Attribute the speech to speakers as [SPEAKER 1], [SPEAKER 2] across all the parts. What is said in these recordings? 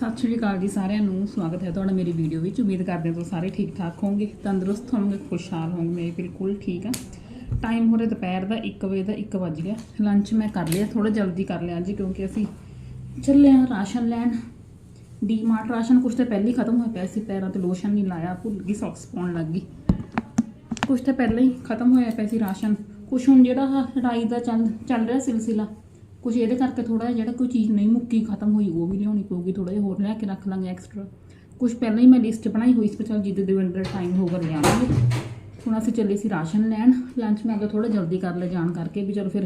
[SPEAKER 1] ਸਤਿ ਸ਼੍ਰੀ ਅਕਾਲ ਜੀ ਸਾਰਿਆਂ ਨੂੰ। ਸਵਾਗਤ ਹੈ ਤੁਹਾਡਾ ਮੇਰੀ ਵੀਡੀਓ ਵਿੱਚ। ਉਮੀਦ ਕਰਦੇ ਹਾਂ ਤੁਸੀਂ ਸਾਰੇ ਠੀਕ ਠਾਕ ਹੋਵੋਗੇ, ਤੰਦਰੁਸਤ ਹੋਵੋਗੇ, ਖੁਸ਼ਹਾਲ ਹੋਵੋਗੇ। ਮੈਂ ਬਿਲਕੁਲ ਠੀਕ ਆ ਟਾਈਮ ਹੋ ਰਿਹਾ ਦੁਪਹਿਰ ਦਾ 1 ਵਜੇ ਦਾ 1 ਵੱਜ ਗਿਆ। ਲੰਚ ਮੈਂ ਕਰ ਲਿਆ ਥੋੜਾ ਜਲਦੀ ਕਰ ਲਿਆ ਜੀ ਕਿਉਂਕਿ ਅਸੀਂ ਚੱਲੇ ਆ ਰਾਸ਼ਨ ਲੈਣ। ਡੀਮਾਰਟ ਰਾਸ਼ਨ ਕੁਛ ਤਾਂ ਪਹਿਲਾਂ ਹੀ ਖਤਮ ਹੋਇਆ ਪਿਆ ਸੀ, ਪੈਰਾਂ ਤੇ ਲੋਸ਼ਨ ਨਹੀਂ ਲਾਇਆ, ਭੁੱਲ ਗਈ ਸੌਕਸ ਪਾਉਣ ਲੱਗ ਗਈ। ਕੁਛ ਤਾਂ ਪਹਿਲਾਂ ਹੀ ਖਤਮ ਹੋਇਆ ਪਿਆ ਸੀ ਰਾਸ਼ਨ। ਕੁਛ ਹੁਣ ਜਿਹੜਾ ਆਹ ਲੜਾਈ ਦਾ ਚੱਲ ਚੱਲ ਰਿਹਾ ਸਿਲਸਿਲਾ ਕੁਛ ਇਹਦੇ ਕਰਕੇ ਥੋੜਾ ਜਿਹਾ ਜਿਹੜਾ ਕੋਈ ਚੀਜ਼ ਨਹੀਂ ਮੁੱਕੀ ਖਤਮ ਹੋਈ ਉਹ ਵੀ ਲਿਆਉਣੀ ਪਊਗੀ ਥੋੜਾ ਜਿਹਾ ਹੋਰ ਲੈ ਕੇ ਰੱਖ ਲਾਂਗੇ ਐਕਸਟਰਾ ਕੁਛ ਪਹਿਲਾਂ ਹੀ ਮੈਂ ਲਿਸਟ ਬਣਾਈ ਹੋਈ ਸੀ ਪਰ ਚੱਲ ਜਿੱਦ ਦੇ ਅੰਦਰ ਟਾਈਮ ਹੋ ਹੋਊਗਾ ਲਿਆਵਾਂਗੇ ਹੁਣ ਅਸੀਂ ਚੱਲੇ ਸੀ ਰਾਸ਼ਨ ਲੈਣ। ਲੰਚ ਮੈਂ ਅੱਗੇ ਥੋੜਾ ਜਲਦੀ ਕਰ ਲਿਆ ਜਾਣ ਕਰਕੇ ਵੀ ਚਲੋ ਫਿਰ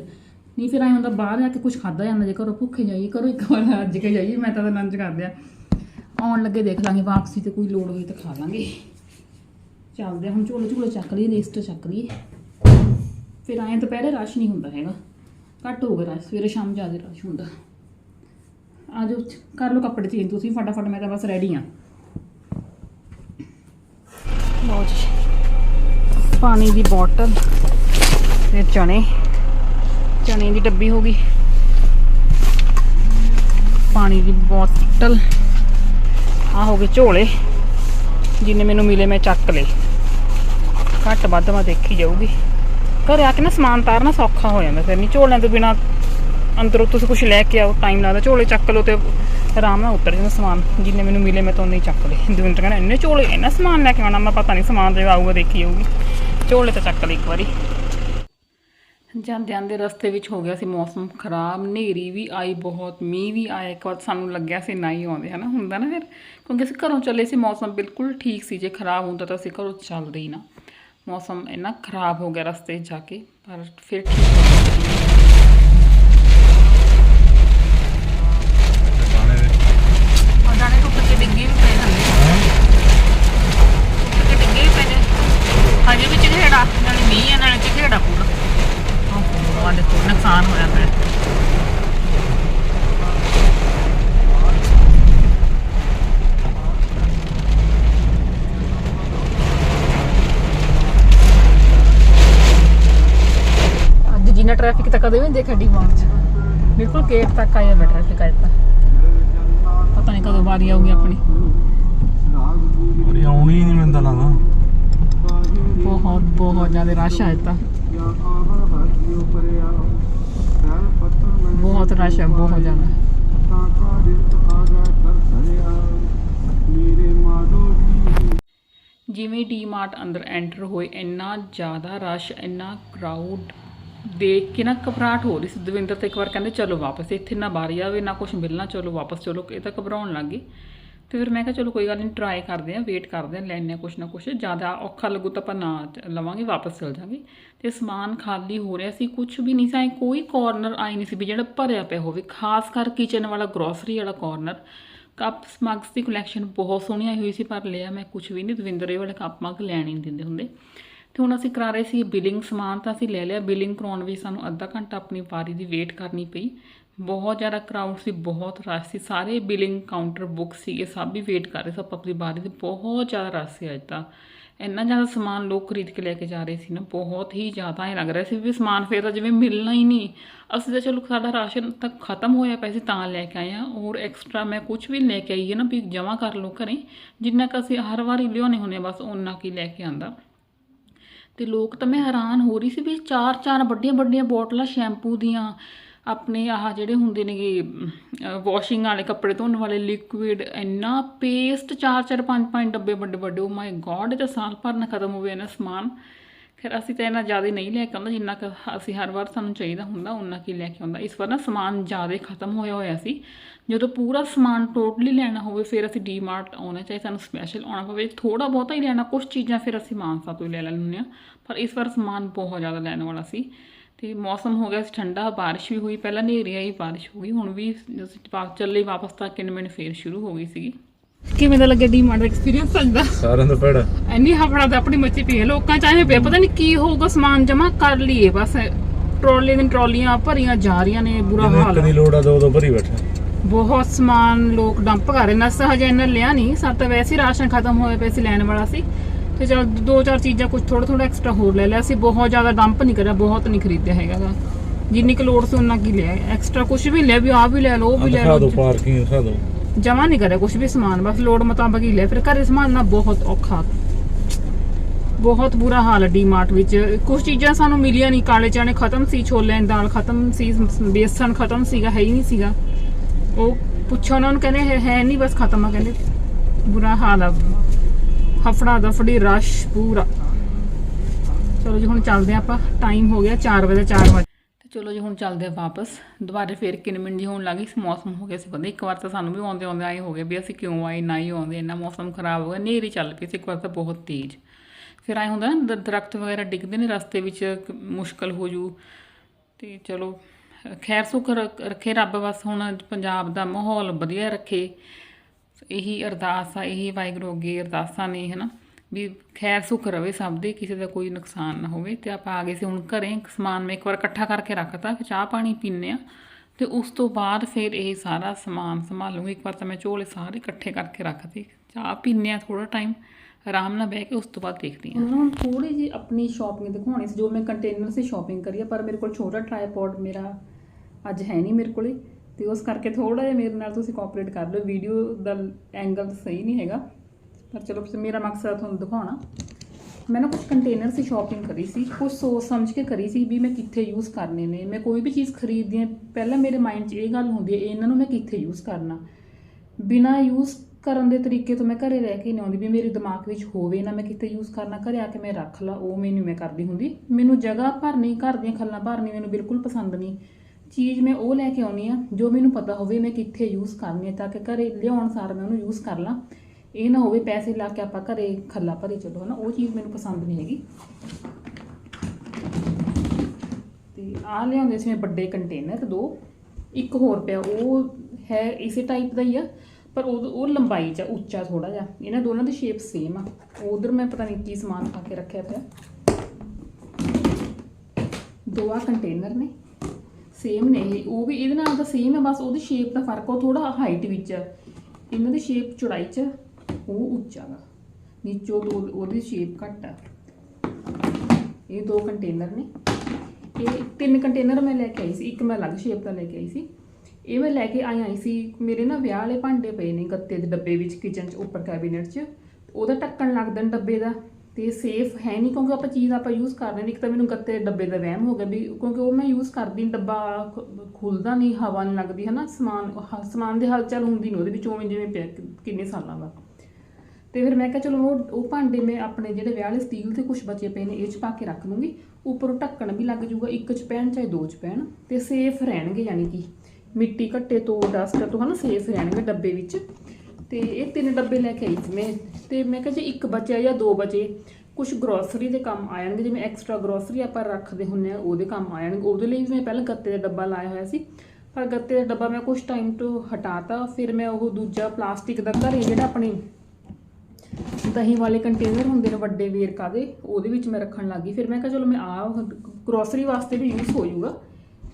[SPEAKER 1] ਨਹੀਂ ਫਿਰ ਆਏ ਹੁੰਦਾ ਬਾਹਰ ਆ ਕੇ ਕੁਝ ਖਾਦਾ ਜਾਂਦਾ ਜੇ ਘਰੋਂ ਭੁੱਖੇ ਜਾਈਏ ਘਰੋਂ ਇੱਕ ਵਾਰ ਅੱਜ ਕੇ ਜਾਈਏ ਮੈਂ ਤਾਂ ਲੰਚ ਕਰ ਲਿਆ। ਆਉਣ ਲੱਗੇ ਦੇਖ ਲਾਂਗੇ ਵਾਪਸੀ ਤੇ ਕੋਈ ਲੋੜ ਹੋਈ ਤਾਂ ਖਾ ਲਾਂਗੇ। ਚੱਲਦੇ ਹਾਂ, ਹੁਣ ਝੋਲੇ ਝੋਲੇ ਚੱਕ ਲਈਏ ਲਿਸਟ ਚੱਕ ਲਈਏ। ਫਿਰ ਆਏ ਦੁਪਹਿਰੇ ਰਸ਼ ਨਹੀਂ ਹੁੰਦਾ ਹੈਗਾ। ਘੱਟ ਹੋ ਗਿਆ ਰਸ਼ ਸਵੇਰੇ ਸ਼ਾਮ ਜ਼ਿਆਦਾ ਰਸ਼ ਹੁੰਦਾ। ਆ ਜਾਓ ਕਰ ਲਓ ਕੱਪੜੇ ਚੇਂਜ ਤੁਸੀਂ ਫਟਾਫਟ, ਮੈਂ ਤਾਂ ਬਸ ਰੈਡੀ ਆ ਲਓ ਜੀ, ਪਾਣੀ ਦੀ ਬੋਟਲ ਤੇ ਚਣੇ ਚਣੇ ਦੀ ਡੱਬੀ ਹੋ ਗਈ। ਪਾਣੀ ਦੀ ਬੋਤਲ ਆ ਹੋ ਗਏ ਝੋਲੇ। ਜਿੰਨੇ ਮੈਨੂੰ ਮਿਲੇ ਮੈਂ ਚੱਕ ਲਏ। ਘੱਟ ਵੱਧ ਮੈਂ ਦੇਖੀ ਜਾਊਗੀ। ਘਰ ਆ ਕੇ ਨਾ ਸਮਾਨ ਤਾਰਨਾ ਸੌਖਾ ਹੋ ਜਾਂਦਾ ਫਿਰ ਨਹੀਂ ਝੋਲਿਆਂ ਤੋਂ ਬਿਨਾ ਅੰਦਰੋਂ ਤੁਸੀਂ ਕੁਝ ਲੈ ਕੇ ਆਓ ਟਾਈਮ ਲੱਗਦਾ। ਝੋਲੇ ਚੱਕ ਲਓ ਤੇ ਆਰਾਮ ਨਾਲ ਉਤਰ ਜਾਂਦਾ ਸਮਾਨ। ਜਿੰਨੇ ਮੈਨੂੰ ਮਿਲੇ ਮੈਂ ਤਾਂ ਉਨੇ ਹੀ ਚੱਕ ਲਏ। ਦਵਿੰਦਰ ਕਹਿੰਦਾ ਇੰਨੇ ਝੋਲੇ, ਇੰਨਾ ਸਮਾਨ ਲੈ ਕੇ ਆਉਣਾ? ਮੈਂ ਪਤਾ ਨਹੀਂ ਸਮਾਨ ਜੇ ਆਊਗਾ ਦੇਖੀ ਆਊਗੀ ਝੋਲੇ ਤਾਂ ਚੱਕ ਲਏ ਇੱਕ ਵਾਰੀ। ਜਾਂਦੇ ਜਾਂਦੇ ਰਸਤੇ ਵਿੱਚ ਹੋ ਗਿਆ ਸੀ ਮੌਸਮ ਖਰਾਬ। ਹਨੇਰੀ ਵੀ ਆਈ ਬਹੁਤ, ਮੀਂਹ ਵੀ ਆਇਆ। ਇੱਕ ਵਾਰ ਸਾਨੂੰ ਲੱਗਿਆ ਸੀ ਨਾ ਹੀ ਆਉਂਦੇ, ਹਨਾ? ਹੁੰਦਾ ਨਾ ਫਿਰ। ਕਿਉਂਕਿ ਅਸੀਂ ਘਰੋਂ ਚੱਲੇ ਸੀ, ਮੌਸਮ ਬਿਲਕੁਲ ਠੀਕ ਸੀ। ਜੇ ਖਰਾਬ ਹੁੰਦਾ ਤਾਂ ਅਸੀਂ ਘਰੋਂ ਚੱਲਦੇ ਹੀ ਨਾ। ਮੌਸਮ ਇੰਨਾ ਖਰਾਬ ਹੋ ਗਿਆ ਰਸਤੇ ਜਾ ਕੇ, ਪਰ ਫਿਰ ਠੀਕ ਹੋ ਗਿਆ। ਡਿੱਗੇ ਵੀ ਪਏ ਡਿੱਗੇ ਵੀ ਪਏ ਨੇ। ਹਜੇ ਵੀ ਝਗੜਾ ਨਾਲੇ ਮੀਂਹ ਆ, ਨਾਲੇ ਝਗੜਾ ਪੂਰਾ ਆਹ ਦੇਖੋ ਨੁਕਸਾਨ ਹੋਇਆ ਪਿਆ। ਜਿੰਨਾ ਟ੍ਰੈਫਿਕ ਤਾਂ ਕਦੇ ਵੀ ਨਹੀਂ ਦੇਖਿਆ ਡੀਮਾਰਟ 'ਚ। ਬਿਲਕੁਲ ਗੇਟ ਤੱਕ ਆਇਆ ਬੈ ਟ੍ਰੈਫਿਕ ਆਇਆ ਤਾਂ। ਪਤਾ ਨਹੀਂ ਕਦੋਂ ਵਾਰੀ ਆਊਗੀ ਆਪਣੀ।
[SPEAKER 2] ਅਰੇ ਆਉਣੀ ਨਹੀਂ ਮੈਨੂੰ ਤਾਂ ਲੱਗਦਾ।
[SPEAKER 1] ਬਹੁਤ ਬਹੁਤ ਜ਼ਿਆਦਾ ਰਸ਼ ਆਇਆ ਤਾਂ। ਬਹੁਤ ਰਸ਼ ਹੈ ਬਹੁਤ ਜ਼ਿਆਦਾ। ਜਿਵੇਂ ਡੀਮਾਰਟ ਅੰਦਰ ਐਂਟਰ ਹੋਏ ਇੰਨਾ ਜ਼ਿਆਦਾ ਰਸ਼ ਇੰਨਾ ਕਰਾਊਡ ਦੇਖ ਕੇ ਨਾ ਘਬਰਾਹਟ ਹੋ ਰਹੀ ਸੀ। ਦਵਿੰਦਰ ਤਾਂ ਇੱਕ ਵਾਰ ਕਹਿੰਦੇ, ਚਲੋ ਵਾਪਸ, ਇੱਥੇ ਨਾ ਬਾਰੀ ਆਵੇ, ਨਾ ਕੁਝ ਮਿਲਣਾ, ਚਲੋ ਵਾਪਸ ਚਲੋ। ਇਹ ਤਾਂ ਘਬਰਾਉਣ ਲੱਗ ਗਈ। ਤੇ ਫਿਰ ਮੈਂ ਕਿਹਾ, ਚਲੋ ਕੋਈ ਗੱਲ ਨਹੀਂ ਟਰਾਈ ਕਰਦੇ ਆਂ ਵੇਟ ਕਰਦੇ ਆਂ ਲੈਣੇ ਆ ਕੁਛ ਨਾ ਕੁਛ, ਜ਼ਿਆਦਾ ਔਖਾ ਲੱਗੂ ਤਾਂ ਆਪਾਂ ਨਾ ਲਵਾਂਗੇ, ਵਾਪਸ ਚਲ ਜਾਵਾਂਗੇ ਤੇ ਸਮਾਨ ਖਾਲੀ ਹੋ ਰਿਹਾ ਸੀ ਕੁਝ ਵੀ ਨਹੀਂ ਸੀ ਆਏਂ ਕੋਈ ਕਾਰਨਰ ਆਈ ਨਹੀਂ ਸੀ ਵੀ ਜਿਹੜਾ ਭਰਿਆ ਪਿਆ ਹੋਵੇ, ਖਾਸ ਕਰ ਕਿਚਨ ਵਾਲਾ ਗਰੋਸਰੀ ਵਾਲਾ ਕਾਰਨਰ ਕੱਪ ਮਗਸ ਦੀ ਕਲੈਕਸ਼ਨ ਬਹੁਤ ਸੋਹਣੀ ਆਈ ਹੋਈ ਸੀ, ਪਰ ਲਿਆ ਮੈਂ ਕੁਝ ਵੀ ਨਹੀਂ ਦਵਿੰਦਰ ਇਹ ਵਾਲੇ ਕੱਪ ਮਗ ਲੈਣ ਹੀ ਨਹੀਂ ਦਿੰਦੇ ਹੁੰਦੇ। ਤੇ ਹੁਣ ਅਸੀਂ ਕਰਾ ਰਹੇ ਸੀ ਬਿਲਿੰਗ ਸਮਾਨ ਤਾਂ ਅਸੀਂ ਲੈ ਲਿਆ। ਬਿਲਿੰਗ ਕਰਾਉਣ ਵਿੱਚ ਸਾਨੂੰ ਅੱਧਾ ਘੰਟਾ ਆਪਣੀ ਵਾਰੀ ਦੀ ਵੇਟ ਕਰਨੀ ਪਈ। ਬਹੁਤ ਜ਼ਿਆਦਾ ਕਰਾਊਡ ਸੀ, ਬਹੁਤ ਰਸ਼ ਸੀ। ਸਾਰੇ ਬਿਲਿੰਗ ਕਾਊਂਟਰ ਬੁੱਕ ਸੀਗੇ, ਸਭ ਵੀ ਵੇਟ ਕਰ ਰਹੇ ਸਭ ਆਪਣੀ ਵਾਰੀ ਦੀ ਬਹੁਤ ਜ਼ਿਆਦਾ ਰਸ਼ ਸੀ ਅੱਜ ਤਾਂ। ਇੰਨਾ ਜ਼ਿਆਦਾ ਸਮਾਨ ਲੋਕ ਖਰੀਦ ਕੇ ਲੈ ਕੇ ਜਾ ਰਹੇ ਸੀ ਨਾ, ਬਹੁਤ ਹੀ ਜ਼ਿਆਦਾ ਇਹ ਲੱਗ ਰਿਹਾ ਸੀ ਵੀ ਸਮਾਨ ਫੇਰ ਤਾਂ ਜਿਵੇਂ ਮਿਲਣਾ ਹੀ ਨਹੀਂ। ਅਸੀਂ ਤਾਂ ਚਲੋ ਸਾਡਾ ਰਾਸ਼ਨ ਤਾਂ ਖਤਮ ਹੋਇਆ ਪੈਸੇ ਤਾਂ ਲੈ ਕੇ ਆਏ ਆ ਹੋਰ ਐਕਸਟਰਾ ਮੈਂ ਕੁਝ ਵੀ ਲੈ ਕੇ ਆਈ ਹੈ ਨਾ ਵੀ ਜਮਾ ਕਰ ਲਓ ਘਰੇ। ਜਿੰਨਾ ਕੁ ਅਸੀਂ ਹਰ ਵਾਰੀ ਲਿਆਉਣੇ ਹੁੰਦੇ ਆ ਬਸ ਉਹਨਾਂ ਕੀ ਲੈ ਕੇ ਆਂਦਾ ਤੇ ਲੋਕ ਤਾਂ ਮੈਂ ਹੈਰਾਨ ਹੋ ਰਹੀ ਸੀ ਵੀ ਚਾਰ ਚਾਰ ਵੱਡੀਆਂ ਵੱਡੀਆਂ ਬੋਟਲਾਂ ਸ਼ੈਂਪੂ ਦੀਆਂ ਆਪਣੇ ਆਹ ਜਿਹੜੇ ਹੁੰਦੇ ਨੇਗੇ ਵਾਸ਼ਿੰਗ ਵਾਲੇ ਕੱਪੜੇ ਧੋਣ ਵਾਲੇ ਲਿਕੁਇਡ ਇੰਨਾ ਪੇਸਟ ਚਾਰ ਚਾਰ ਪੰਜ ਪੰਜ ਡੱਬੇ ਵੱਡੇ ਵੱਡੇ ਓ ਮਾਈ ਗॉड ਇਹ ਤਾਂ ਸਾਲ ਭਰ ਨਾ ਖਤਮ ਹੋਵੇ ਨਾ ਸਮਾਨ। ਫਿਰ ਅਸੀਂ ਤਾਂ ਇਹਨਾਂ ਜ਼ਿਆਦਾ ਨਹੀਂ ਲੈ ਕੇ ਆਉਂਦਾ ਜਿੰਨਾ ਕੁ ਅਸੀਂ ਹਰ ਵਾਰ ਸਾਨੂੰ ਚਾਹੀਦਾ ਹੁੰਦਾ ਉਹਨਾਂ ਕੀ ਲੈ ਕੇ ਆਉਂਦਾ। ਇਸ ਵਾਰ ਨਾ ਸਮਾਨ ਜ਼ਿਆਦਾ ਖਤਮ ਹੋਇਆ ਹੋਇਆ ਸੀ। ਜਦੋਂ ਪੂਰਾ ਸਮਾਨ ਟੋਟਲੀ ਲੈਣਾ ਹੋਵੇ ਫਿਰ ਅਸੀਂ ਡੀਮਾਰਟ ਆਉਣਾ ਚਾਹੇ ਸਾਨੂੰ ਸਪੈਸ਼ਲ ਆਉਣਾ ਪਵੇ ਥੋੜਾ ਬਹੁਤਾ ਹੀ ਲੈਣਾ ਕੁਝ ਚੀਜ਼ਾਂ ਫਿਰ ਅਸੀਂ ਮਾਨਸਾ ਤੋਂ ਹੀ ਲੈ ਲੈਂਦੇ ਹਾਂ। ਪਰ ਇਸ ਵਾਰ ਸਮਾਨ ਬਹੁਤ ਜ਼ਿਆਦਾ ਲੈਣ ਵਾਲਾ ਸੀ। ਤੇ ਮੌਸਮ ਹੋ ਗਿਆ ਸੀ ਠੰਡਾ ਬਾਰਿਸ਼ ਵੀ ਹੋਈ ਪਹਿਲਾਂ ਹਨੇਰੀ ਆਈ ਬਾਰਿਸ਼ ਹੋ ਗਈ ਹੁਣ ਵੀ ਅਸੀਂ ਵਾਪਸ ਚੱਲੇ ਵਾਪਸ ਤਾਂ ਕਿੰਨੇ ਮਿੰਟ ਫੇਰ ਸ਼ੁਰੂ ਹੋ ਗਈ ਸੀਗੀ। ਕਿਵੇਂ ਦਾ ਲੱਗਿਆ ਡੀਮਾਰਟ ਦਾ ਐਕਸਪੀਰੀਅੰਸ ਦਾ
[SPEAKER 2] ਸਾਰਿਆਂ ਤੋਂ ਭੈੜਾ।
[SPEAKER 1] ਇੰਨੀ ਹਫੜਾ ਤਾਂ ਆਪਣੀ ਮੱਚੀ ਪਈ ਹੈ ਲੋਕਾਂ ਚਾਹੇ ਪਿਆ ਪਤਾ ਨਹੀਂ ਕੀ ਹੋਊਗਾ ਸਮਾਨ ਜਮਾ ਕਰ ਲਈਏ ਬਸ ਟਰਾਲੀ ਦੀਆਂ ਟਰਾਲੀਆਂ ਭਰੀਆਂ ਜਾ ਰਹੀਆਂ ਨੇ ਬੁਰਾ ਹਾਲ
[SPEAKER 2] ਦੀ ਲੋੜ ਆ ਦੋ ਦੋ ਭਰੀ ਬੈਠਾ।
[SPEAKER 1] ਬਹੁਤ ਸਮਾਨ ਲੋਕ ਡੰਪ ਕਰ ਰਹੇ ਨਸ ਹਜੇ ਇਹਨਾਂ ਲਿਆ ਨਹੀਂ। ਸਾਡਾ ਤਾਂ ਵੈਸੇ ਹੀ ਰਾਸ਼ਨ ਖਤਮ ਹੋਏ ਪਏ ਸੀ ਲੈਣ ਵਾਲਾ ਸੀ। ਤੇ ਚਲ ਦੋ ਚਾਰ ਚੀਜ਼ਾਂ ਕੁਝ ਥੋੜਾ ਥੋੜਾ ਐਕਸਟਰਾ ਹੋਰ ਲੈ ਲਿਆ ਸੀ। ਬਹੁਤ ਜ਼ਿਆਦਾ ਡੰਪ ਨਹੀਂ ਕਰਿਆ ਬਹੁਤ ਨਹੀਂ ਖਰੀਦਿਆ ਹੈਗਾ। ਜਿੰਨੀ ਕੁ ਲੋੜ ਸੀ ਉਹਨਾਂ ਕੀ ਲਿਆ। ਐਕਸਟਰਾ ਕੁਝ ਵੀ ਲਿਆ ਵੀ ਆਹ ਵੀ ਲੈ ਲਓ ਉਹ ਵੀ ਲੈ ਲਓ
[SPEAKER 2] ਦਿਓ ਪਾਰਕਿੰਗ ਦਿਖਾ ਦਿਓ।
[SPEAKER 1] ਜਮਾ ਨਹੀਂ ਕਰਿਆ ਕੁਝ ਵੀ ਸਮਾਨ। ਬਸ ਲੋੜ ਮੁਤਾਬਕ ਹੀ ਲਿਆ। ਫਿਰ ਘਰੇ ਸੰਭਾਲਣਾ ਬਹੁਤ ਔਖਾ। ਬਹੁਤ ਬੁਰਾ ਹਾਲ ਹੈ ਡੀਮਾਰਟ ਵਿੱਚ। ਕੁਝ ਚੀਜ਼ਾਂ ਸਾਨੂੰ ਮਿਲੀਆਂ ਨਹੀਂ। ਕਾਲੇ ਚਨੇ ਖਤਮ ਸੀ ਛੋਲੇ ਦਾਲ ਖਤਮ ਸੀ ਬੇਸਣ ਖਤਮ ਸੀਗਾ ਹੈ ਹੀ ਨਹੀਂ ਸੀਗਾ। ਉਹ ਪੁੱਛੋ ਉਹਨਾਂ ਨੂੰ, ਕਹਿੰਦੇ ਹੈ- ਹੈ ਨਹੀਂ, ਬਸ ਖਤਮ ਆ, ਕਹਿੰਦੇ ਬੁਰਾ ਹਾਲ ਆ। ਹਫੜਾ ਦਫੜੀ ਰਸ਼ ਪੂਰਾ। ਚਲੋ ਜੀ, ਹੁਣ ਚੱਲਦੇ ਹਾਂ ਆਪਾਂ। ਟਾਈਮ ਹੋ ਗਿਆ 4 ਵਜੇ 4 ਵਜੇ। ਤੇ ਚਲੋ ਜੀ, ਹੁਣ ਚੱਲਦੇ ਆ ਵਾਪਸ। ਦੁਬਾਰੇ ਫੇਰ ਕਿਨਮਿੰਨ ਜੀ ਹੋਣ ਲੱਗੀ ਸੀ ਮੌਸਮ ਹੋ ਗਿਆ ਸੀ ਬੰਦੇ ਇੱਕ ਵਾਰ ਤਾਂ ਸਾਨੂੰ ਵੀ ਆਉਂਦੇ ਆਉਂਦੇ ਆਏ ਹੋ ਗਏ ਵੀ ਅਸੀਂ ਕਿਉਂ ਆਏ, ਨਾ ਹੀ ਆਉਂਦੇ, ਇੰਨਾ ਮੌਸਮ ਖਰਾਬ ਹੋ ਗਿਆ ਨੇਰੀ ਚੱਲ ਪਈ ਸੀ, ਇੱਕ ਵਾਰ ਤਾਂ ਬਹੁਤ ਤੇਜ਼। ਫਿਰ ਆਏ ਹੁੰਦਾ ਨਾ ਦ- ਦਰਖਤ ਵਗੈਰਾ ਡਿੱਗਦੇ ਨੇ, ਰਸਤੇ ਵਿੱਚ ਕ- ਮੁਸ਼ਕਲ ਹੋ ਜੂ। ਤੇ ਚਲੋ ਖੈਰ ਸੁੱਖ ਰੱਖੇ ਰੱਬ ਬਸ ਹੁਣ ਪੰਜਾਬ ਦਾ ਮਾਹੌਲ ਵਧੀਆ ਰੱਖੇ। ਇਹੀ ਅਰਦਾਸ ਆ, ਇਹੀ ਵਾਹਿਗੁਰੂ ਅੱਗੇ ਅਰਦਾਸਾਂ ਨੇ, ਹਨਾ। ਵੀ ਖੈਰ ਸੁੱਖ ਰਵੇ ਸਭ ਦੇ, ਕਿਸੇ ਦਾ ਕੋਈ ਨੁਕਸਾਨ ਨਾ ਹੋਵੇ। ਤੇ ਆਪਾਂ ਆ ਗਏ ਸੀ ਹੁਣ ਘਰੇ ਸਮਾਨ ਮੈਂ ਇੱਕ ਵਾਰ ਇਕੱਠਾ ਕਰਕੇ ਰੱਖਤਾ, ਫਿਰ ਚਾਹ ਪਾਣੀ ਪੀਨੇ ਆ। ਤੇ ਉਸ ਤੋਂ ਬਾਅਦ ਫਿਰ ਇਹ ਸਾਰਾ ਸਮਾਨ ਸੰਭਾਲੂੰਗੀ। ਇੱਕ ਵਾਰ ਤਾਂ ਮੈਂ ਝੋਲੇ ਸਾਰੇ ਇਕੱਠੇ ਕਰਕੇ ਰੱਖਤੇ। ਚਾਹ ਪੀਨੇ ਆ ਥੋੜਾ ਟਾਈਮ ਆਰਾਮ ਨਾਲ ਬਹਿ ਕੇ ਉਸ ਤੋਂ ਬਾਅਦ ਦੇਖਦੀ ਹਾਂ। ਹੁਣ ਥੋੜੀ ਜੀ ਆਪਣੀ ਸ਼ਾਪਿੰਗ ਦਿਖਾਉਣੀ ਸੀ, ਜੋ ਮੈਂ ਕੰਟੇਨਰ ਸੇ ਸ਼ਾਪਿੰਗ ਕਰੀ ਆ, ਪਰ ਮੇਰੇ ਕੋਲ ਛੋਟਾ ਟ੍ਰਾਈਪੋਡ ਮੇਰਾ ਅੱਜ ਹੈ ਨਹੀਂ ਮੇਰੇ ਕੋਲੇ। ਤੇ ਉਸ ਕਰਕੇ ਥੋੜਾ ਜਿਹਾ ਮੇਰੇ ਨਾਲ ਤੁਸੀਂ ਕੋਆਪਰੇਟ ਕਰ ਲਓ ਵੀਡੀਓ ਦਾ ਐਂਗਲ ਸਹੀ ਨਹੀਂ ਹੈਗਾ। ਪਰ ਚਲੋ ਮੇਰਾ ਮਕਸਦ ਆ ਤੁਹਾਨੂੰ ਦਿਖਾਉਣਾ। ਮੈਂ ਨਾ ਕੁਝ ਕੰਟੇਨਰ ਸੀ ਸ਼ਾਪਿੰਗ ਕਰੀ ਸੀ ਕੁਝ ਸੋਚ ਸਮਝ ਕੇ ਕਰੀ ਸੀ ਵੀ ਮੈਂ ਕਿੱਥੇ ਯੂਜ਼ ਕਰਨੇ ਨੇ। ਮੈਂ ਕੋਈ ਵੀ ਚੀਜ਼ ਖਰੀਦਦੀ ਹਾਂ, ਪਹਿਲਾਂ ਮੇਰੇ ਮਾਈਂਡ 'ਚ ਇਹ ਗੱਲ ਹੁੰਦੀ ਹੈ, ਇਹਨਾਂ ਨੂੰ ਮੈਂ ਕਿੱਥੇ ਯੂਜ਼ ਕਰਨਾ? ਬਿਨਾ ਯੂਜ਼ ਕਰਨ ਦੇ ਤਰੀਕੇ ਤੋਂ ਮੈਂ ਘਰੇ ਰਹਿ ਕੇ ਨਹੀਂ ਆਉਂਦੀ ਵੀ ਮੇਰੇ ਦਿਮਾਗ ਵਿੱਚ ਹੋਵੇ ਨਾ ਮੈਂ ਕਿਤੇ ਯੂਜ਼ ਕਰਨਾ, ਘਰੇ ਆ ਕੇ ਮੈਂ ਰੱਖ ਲਾ, ਉਹ ਮੈਨੂੰ ਮੈਂ ਕਰਦੀ ਹੁੰਦੀ। ਮੈਨੂੰ ਜਗ੍ਹਾ ਭਰਨੀ ਘਰ ਦੀਆਂ ਖੱਲਾਂ ਭਰਨੀ ਮੈਨੂੰ ਬਿਲਕੁਲ ਪਸੰਦ ਨਹੀਂ। ਚੀਜ਼ ਮੈਂ ਉਹ ਲੈ ਕੇ ਆਉਣੀ ਆ ਜੋ ਮੈਨੂੰ ਪਤਾ ਹੋਵੇ ਮੈਂ ਕਿੱਥੇ ਯੂਜ਼ ਕਰਨੀ ਹੈ ਤਾਂ ਕਿ ਘਰੇ ਲਿਆਉਣ ਸਾਰ ਮੈਂ ਉਹਨੂੰ ਯੂਜ਼ ਕਰ ਲਾਂ। ਇਹ ਨਾ ਹੋਵੇ ਪੈਸੇ ਲਾ ਕੇ ਆਪਾਂ ਘਰੇ ਖੱਲਾ ਭਰੀ ਚੱਲੋ, ਹਨਾ? ਉਹ ਚੀਜ਼ ਮੈਨੂੰ ਪਸੰਦ ਨਹੀਂ ਹੈਗੀ। ਤੇ ਆ ਲਿਆਉਂਦੇ ਸੀ ਮੈਂ ਵੱਡੇ ਕੰਟੇਨਰ ਦੋ। ਇੱਕ ਹੋਰ ਪਿਆ, ਉਹ ਹੈ ਇਸੇ ਟਾਈਪ ਦਾ ਹੀ ਆ। ਪਰ ਉਹ ਉਹ ਲੰਬਾਈ ਚ ਉੱਚਾ ਥੋੜਾ ਜਿਹਾ। ਇਹਨਾਂ ਦੋਨਾਂ ਦੀ ਸ਼ੇਪ ਸੇਮ ਆ। ਉਧਰ ਮੈਂ ਪਤਾ ਨਹੀਂ ਕੀ ਸਮਾਨ ਪਾ ਕੇ ਰੱਖਿਆ ਪਿਆ। ਦੋ ਆ ਕੰਟੇਨਰ ਨੇ। ਸੇਮ ਨੇ ਇਹ। ਉਹ ਵੀ ਇਹਦੇ ਨਾਲ ਤਾਂ ਸੇਮ ਹੈ ਬਸ ਉਹਦੀ ਸ਼ੇਪ ਦਾ ਫ਼ਰਕ ਉਹ ਥੋੜਾ ਹਾਈਟ ਵਿੱਚ ਆ। ਇਹਨਾਂ ਦੀ ਸ਼ੇਪ ਚੌੜਾਈ ਚ ਉਹ ਉੱਚਾ ਵਾ। ਨੀਚੋ ਤੋਂ ਉਹਦੀ ਸ਼ੇਪ ਘੱਟ ਆ। ਇਹ ਦੋ ਕੰਟੇਨਰ ਨੇ। ਇਹ ਤਿੰਨ ਕੰਟੇਨਰ ਮੈਂ ਲੈ ਕੇ ਆਈ ਸੀ। ਇੱਕ ਮੈਂ ਅਲੱਗ ਸ਼ੇਪ ਦਾ ਲੈ ਕੇ ਆਈ ਸੀ। ਇਹ ਮੈਂ ਲੈ ਕੇ ਆਈ ਆਈ ਸੀ, ਮੇਰੇ ਨਾ ਵਿਆਹ ਵਾਲੇ ਭਾਂਡੇ ਪਏ ਨੇ ਗੱਤੇ ਦੇ ਡੱਬੇ ਵਿੱਚ ਕਿਚਨ 'ਚ, ਉੱਪਰ ਕੈਬਨਿਟ 'ਚ। ਉਹਦਾ ਢੱਕਣ ਲੱਗਦਾ ਨੇ ਡੱਬੇ ਦਾ, ਤੇ ਸੇਫ ਹੈ ਨਹੀਂ, ਕਿਉਂਕਿ ਆਪਾਂ ਚੀਜ਼ ਆਪਾਂ ਯੂਜ਼ ਕਰ ਰਹੇ ਨੇ, ਇੱਕ ਤਾਂ ਮੈਨੂੰ ਗੱਤੇ ਦੇ ਡੱਬੇ ਦਾ ਵਹਿਮ ਹੋ ਗਿਆ ਵੀ, ਕਿਉਂਕਿ ਉਹ ਮੈਂ ਯੂਜ਼ ਕਰਦੀ ਡੱਬਾ ਖ- ਖੁੱਲਦਾ ਨਹੀਂ, ਹਵਾ ਨਹੀਂ ਲੱਗਦੀ, ਹਨਾ, ਸਮਾਨ, ਹ- ਸਮਾਨ ਦੀ ਹਲਚਲ ਹੁੰਦੀ ਨਹੀਂ ਉਹਦੇ ਵਿੱਚ, ਉਵੇਂ ਜਿਵੇਂ ਪਿਆ ਕਿ- ਕਿੰਨੇ ਸਾਲਾਂ ਦਾ। ਤੇ ਫਿਰ ਮੈਂ ਕਿਹਾ ਚਲੋ ਉਹ ਉਹ ਭਾਂਡੇ ਮੈਂ ਆਪਣੇ ਜਿਹੜੇ ਵਿਆਹ ਵਾਲੇ ਸਟੀਲ 'ਤੇ ਕੁਝ ਬਚੇ ਪਏ ਨੇ, ਇਹ ਚ ਪਾ ਕੇ ਰੱਖ ਲੂੰਗੀ। ਉੱਪਰੋਂ ਢੱਕਣ ਵੀ ਲੱਗ ਜਾਊਗਾ, ਇੱਕ ਚ ਪੈਣ ਚਾਹੇ ਦੋ ਚ ਪੈਣ, ਤੇ ਸੇਫ ਰਹਿਣਗੇ, ਯਾਨੀ ਕਿ ਮਿੱਟੀ ਘੱਟੇ ਤੋਂ ਡਸਟ ਤੋਂ ਹਨਾ ਸੇਫ ਰਹਿਣਗੇ ਡੱਬੇ ਵਿੱਚ। ਤੇ ਇਹ ਤਿੰਨ ਡੱਬੇ ਲੈ ਕੇ ਆਈ ਸੀ ਮੈਂ। ਤੇ ਮੈਂ ਕਿਹਾ ਜੇ ਇੱਕ ਬਚਿਆ ਜਾਂ ਦੋ ਬਚੇ ਕੁਝ ਗਰੋਸਰੀ ਦੇ ਕੰਮ ਆ ਜਾਣਗੇ। ਜਿਵੇਂ ਐਕਸਟਰਾ ਗਰੋਸਰੀ ਆਪਾਂ ਰੱਖਦੇ ਹੁੰਨੇ ਆ, ਉਹਦੇ ਕੰਮ ਆ ਜਾਣਗੇ। ਉਹਦੇ ਲਈ ਵੀ ਮੈਂ ਪਹਿਲਾਂ ਗੱਤੇ ਦਾ ਡੱਬਾ ਲਾਇਆ ਹੋਇਆ ਸੀ। ਪਰ ਗੱਤੇ ਦਾ ਡੱਬਾ ਮੈਂ ਕੁਝ ਟਾਈਮ ਤੋਂ ਹਟਾਤਾ। ਫਿਰ ਮੈਂ ਉਹ ਦੂਜਾ ਪਲਾਸਟਿਕ ਦਾ ਘਰੇ ਜਿਹੜਾ ਆਪਣੇ ਦਹੀਂ ਵਾਲੇ ਕੰਟੇਨਰ ਹੁੰਦੇ ਨੇ ਵੱਡੇ ਵੇਰਕਾ ਦੇ, ਉਹਦੇ ਵਿੱਚ ਮੈਂ ਰੱਖਣ ਲੱਗੀ ਫਿਰ ਮੈਂ ਕਿਹਾ ਚਲੋ ਮੈਂ ਆ ਗਰੋਸਰੀ ਵਾਸਤੇ ਵੀ ਯੂਜ਼ ਹੋ ਜਾਊਗਾ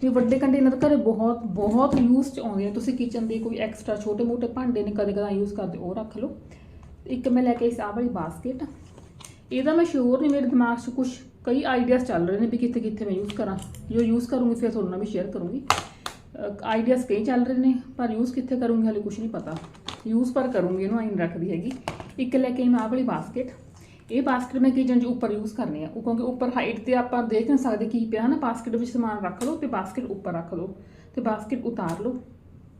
[SPEAKER 1] ਤੇ ਵੱਡੇ ਕੰਟੇਨਰ ਘਰੇ ਬਹੁਤ ਬਹੁਤ ਯੂਜ਼ ਚ ਆਉਂਦੇ ਨੇ ਤੁਸੀਂ ਕਿਚਨ ਦੇ ਕੋਈ ਐਕਸਟਰਾ ਛੋਟੇ ਮੋਟੇ ਭਾਂਡੇ ਨੇ ਕਦੇ ਕਦਾ ਯੂਜ਼ ਕਰਦੇ, ਉਹ ਰੱਖ ਲਓ। ਇੱਕ ਮੈਂ ਲੈ ਕੇ ਆਈ ਸੀ ਆਹ ਵਾਲੀ ਬਾਸਕਟ ਇਹਦਾ ਮੈਂ ਸ਼ੋਰ ਨਹੀਂ, ਮੇਰੇ ਦਿਮਾਗ 'ਚ ਕੁਝ ਕਈ ਆਈਡੀਆਜ਼ ਚੱਲ ਰਹੇ ਨੇ ਵੀ ਕਿੱਥੇ ਕਿੱਥੇ ਮੈਂ ਯੂਜ਼ ਕਰਾਂ। ਜੋ ਯੂਜ਼ ਕਰੂੰਗੀ, ਫਿਰ ਤੁਹਾਨੂੰ ਨਾਲ ਵੀ ਸ਼ੇਅਰ ਕਰੂੰਗੀ। ਆਈਡੀਆਜ਼ ਕਈ ਚੱਲ ਰਹੇ ਨੇ, ਪਰ ਯੂਜ਼ ਕਿੱਥੇ ਕਰੂੰਗੀ, ਹਾਲੇ ਕੁਝ ਨਹੀਂ ਪਤਾ। ਯੂਜ਼ ਪਰ ਕਰੂੰਗੀ ਇਹਨੂੰ ਆਈ ਰੱਖਦੀ ਹੈਗੀ। ਇੱਕ ਲੈ ਕੇ ਆਈ ਮੈਂ ਆਹ ਵਾਲੀ ਬਾਸਕਟ ਇਹ ਬਾਸਕਟ ਮੈਂ ਕਿਚਨ 'ਚ ਉੱਪਰ ਯੂਜ਼ ਕਰਨੀ ਆ? ਉਹ ਕਿਉਂਕਿ ਉੱਪਰ ਹਾਈਟ ਤੇ ਆਪਾਂ ਦੇਖ ਨਹੀਂ ਸਕਦੇ ਕੀ ਪਿਆ ਨਾ ਬਾਸਕਟ ਵਿੱਚ ਸਮਾਨ ਰੱਖ ਲਓ ਤੇ ਬਾਸਕਟ ਉੱਪਰ ਰੱਖ ਲਓ ਤੇ ਬਾਸਕਟ ਉਤਾਰ ਲਓ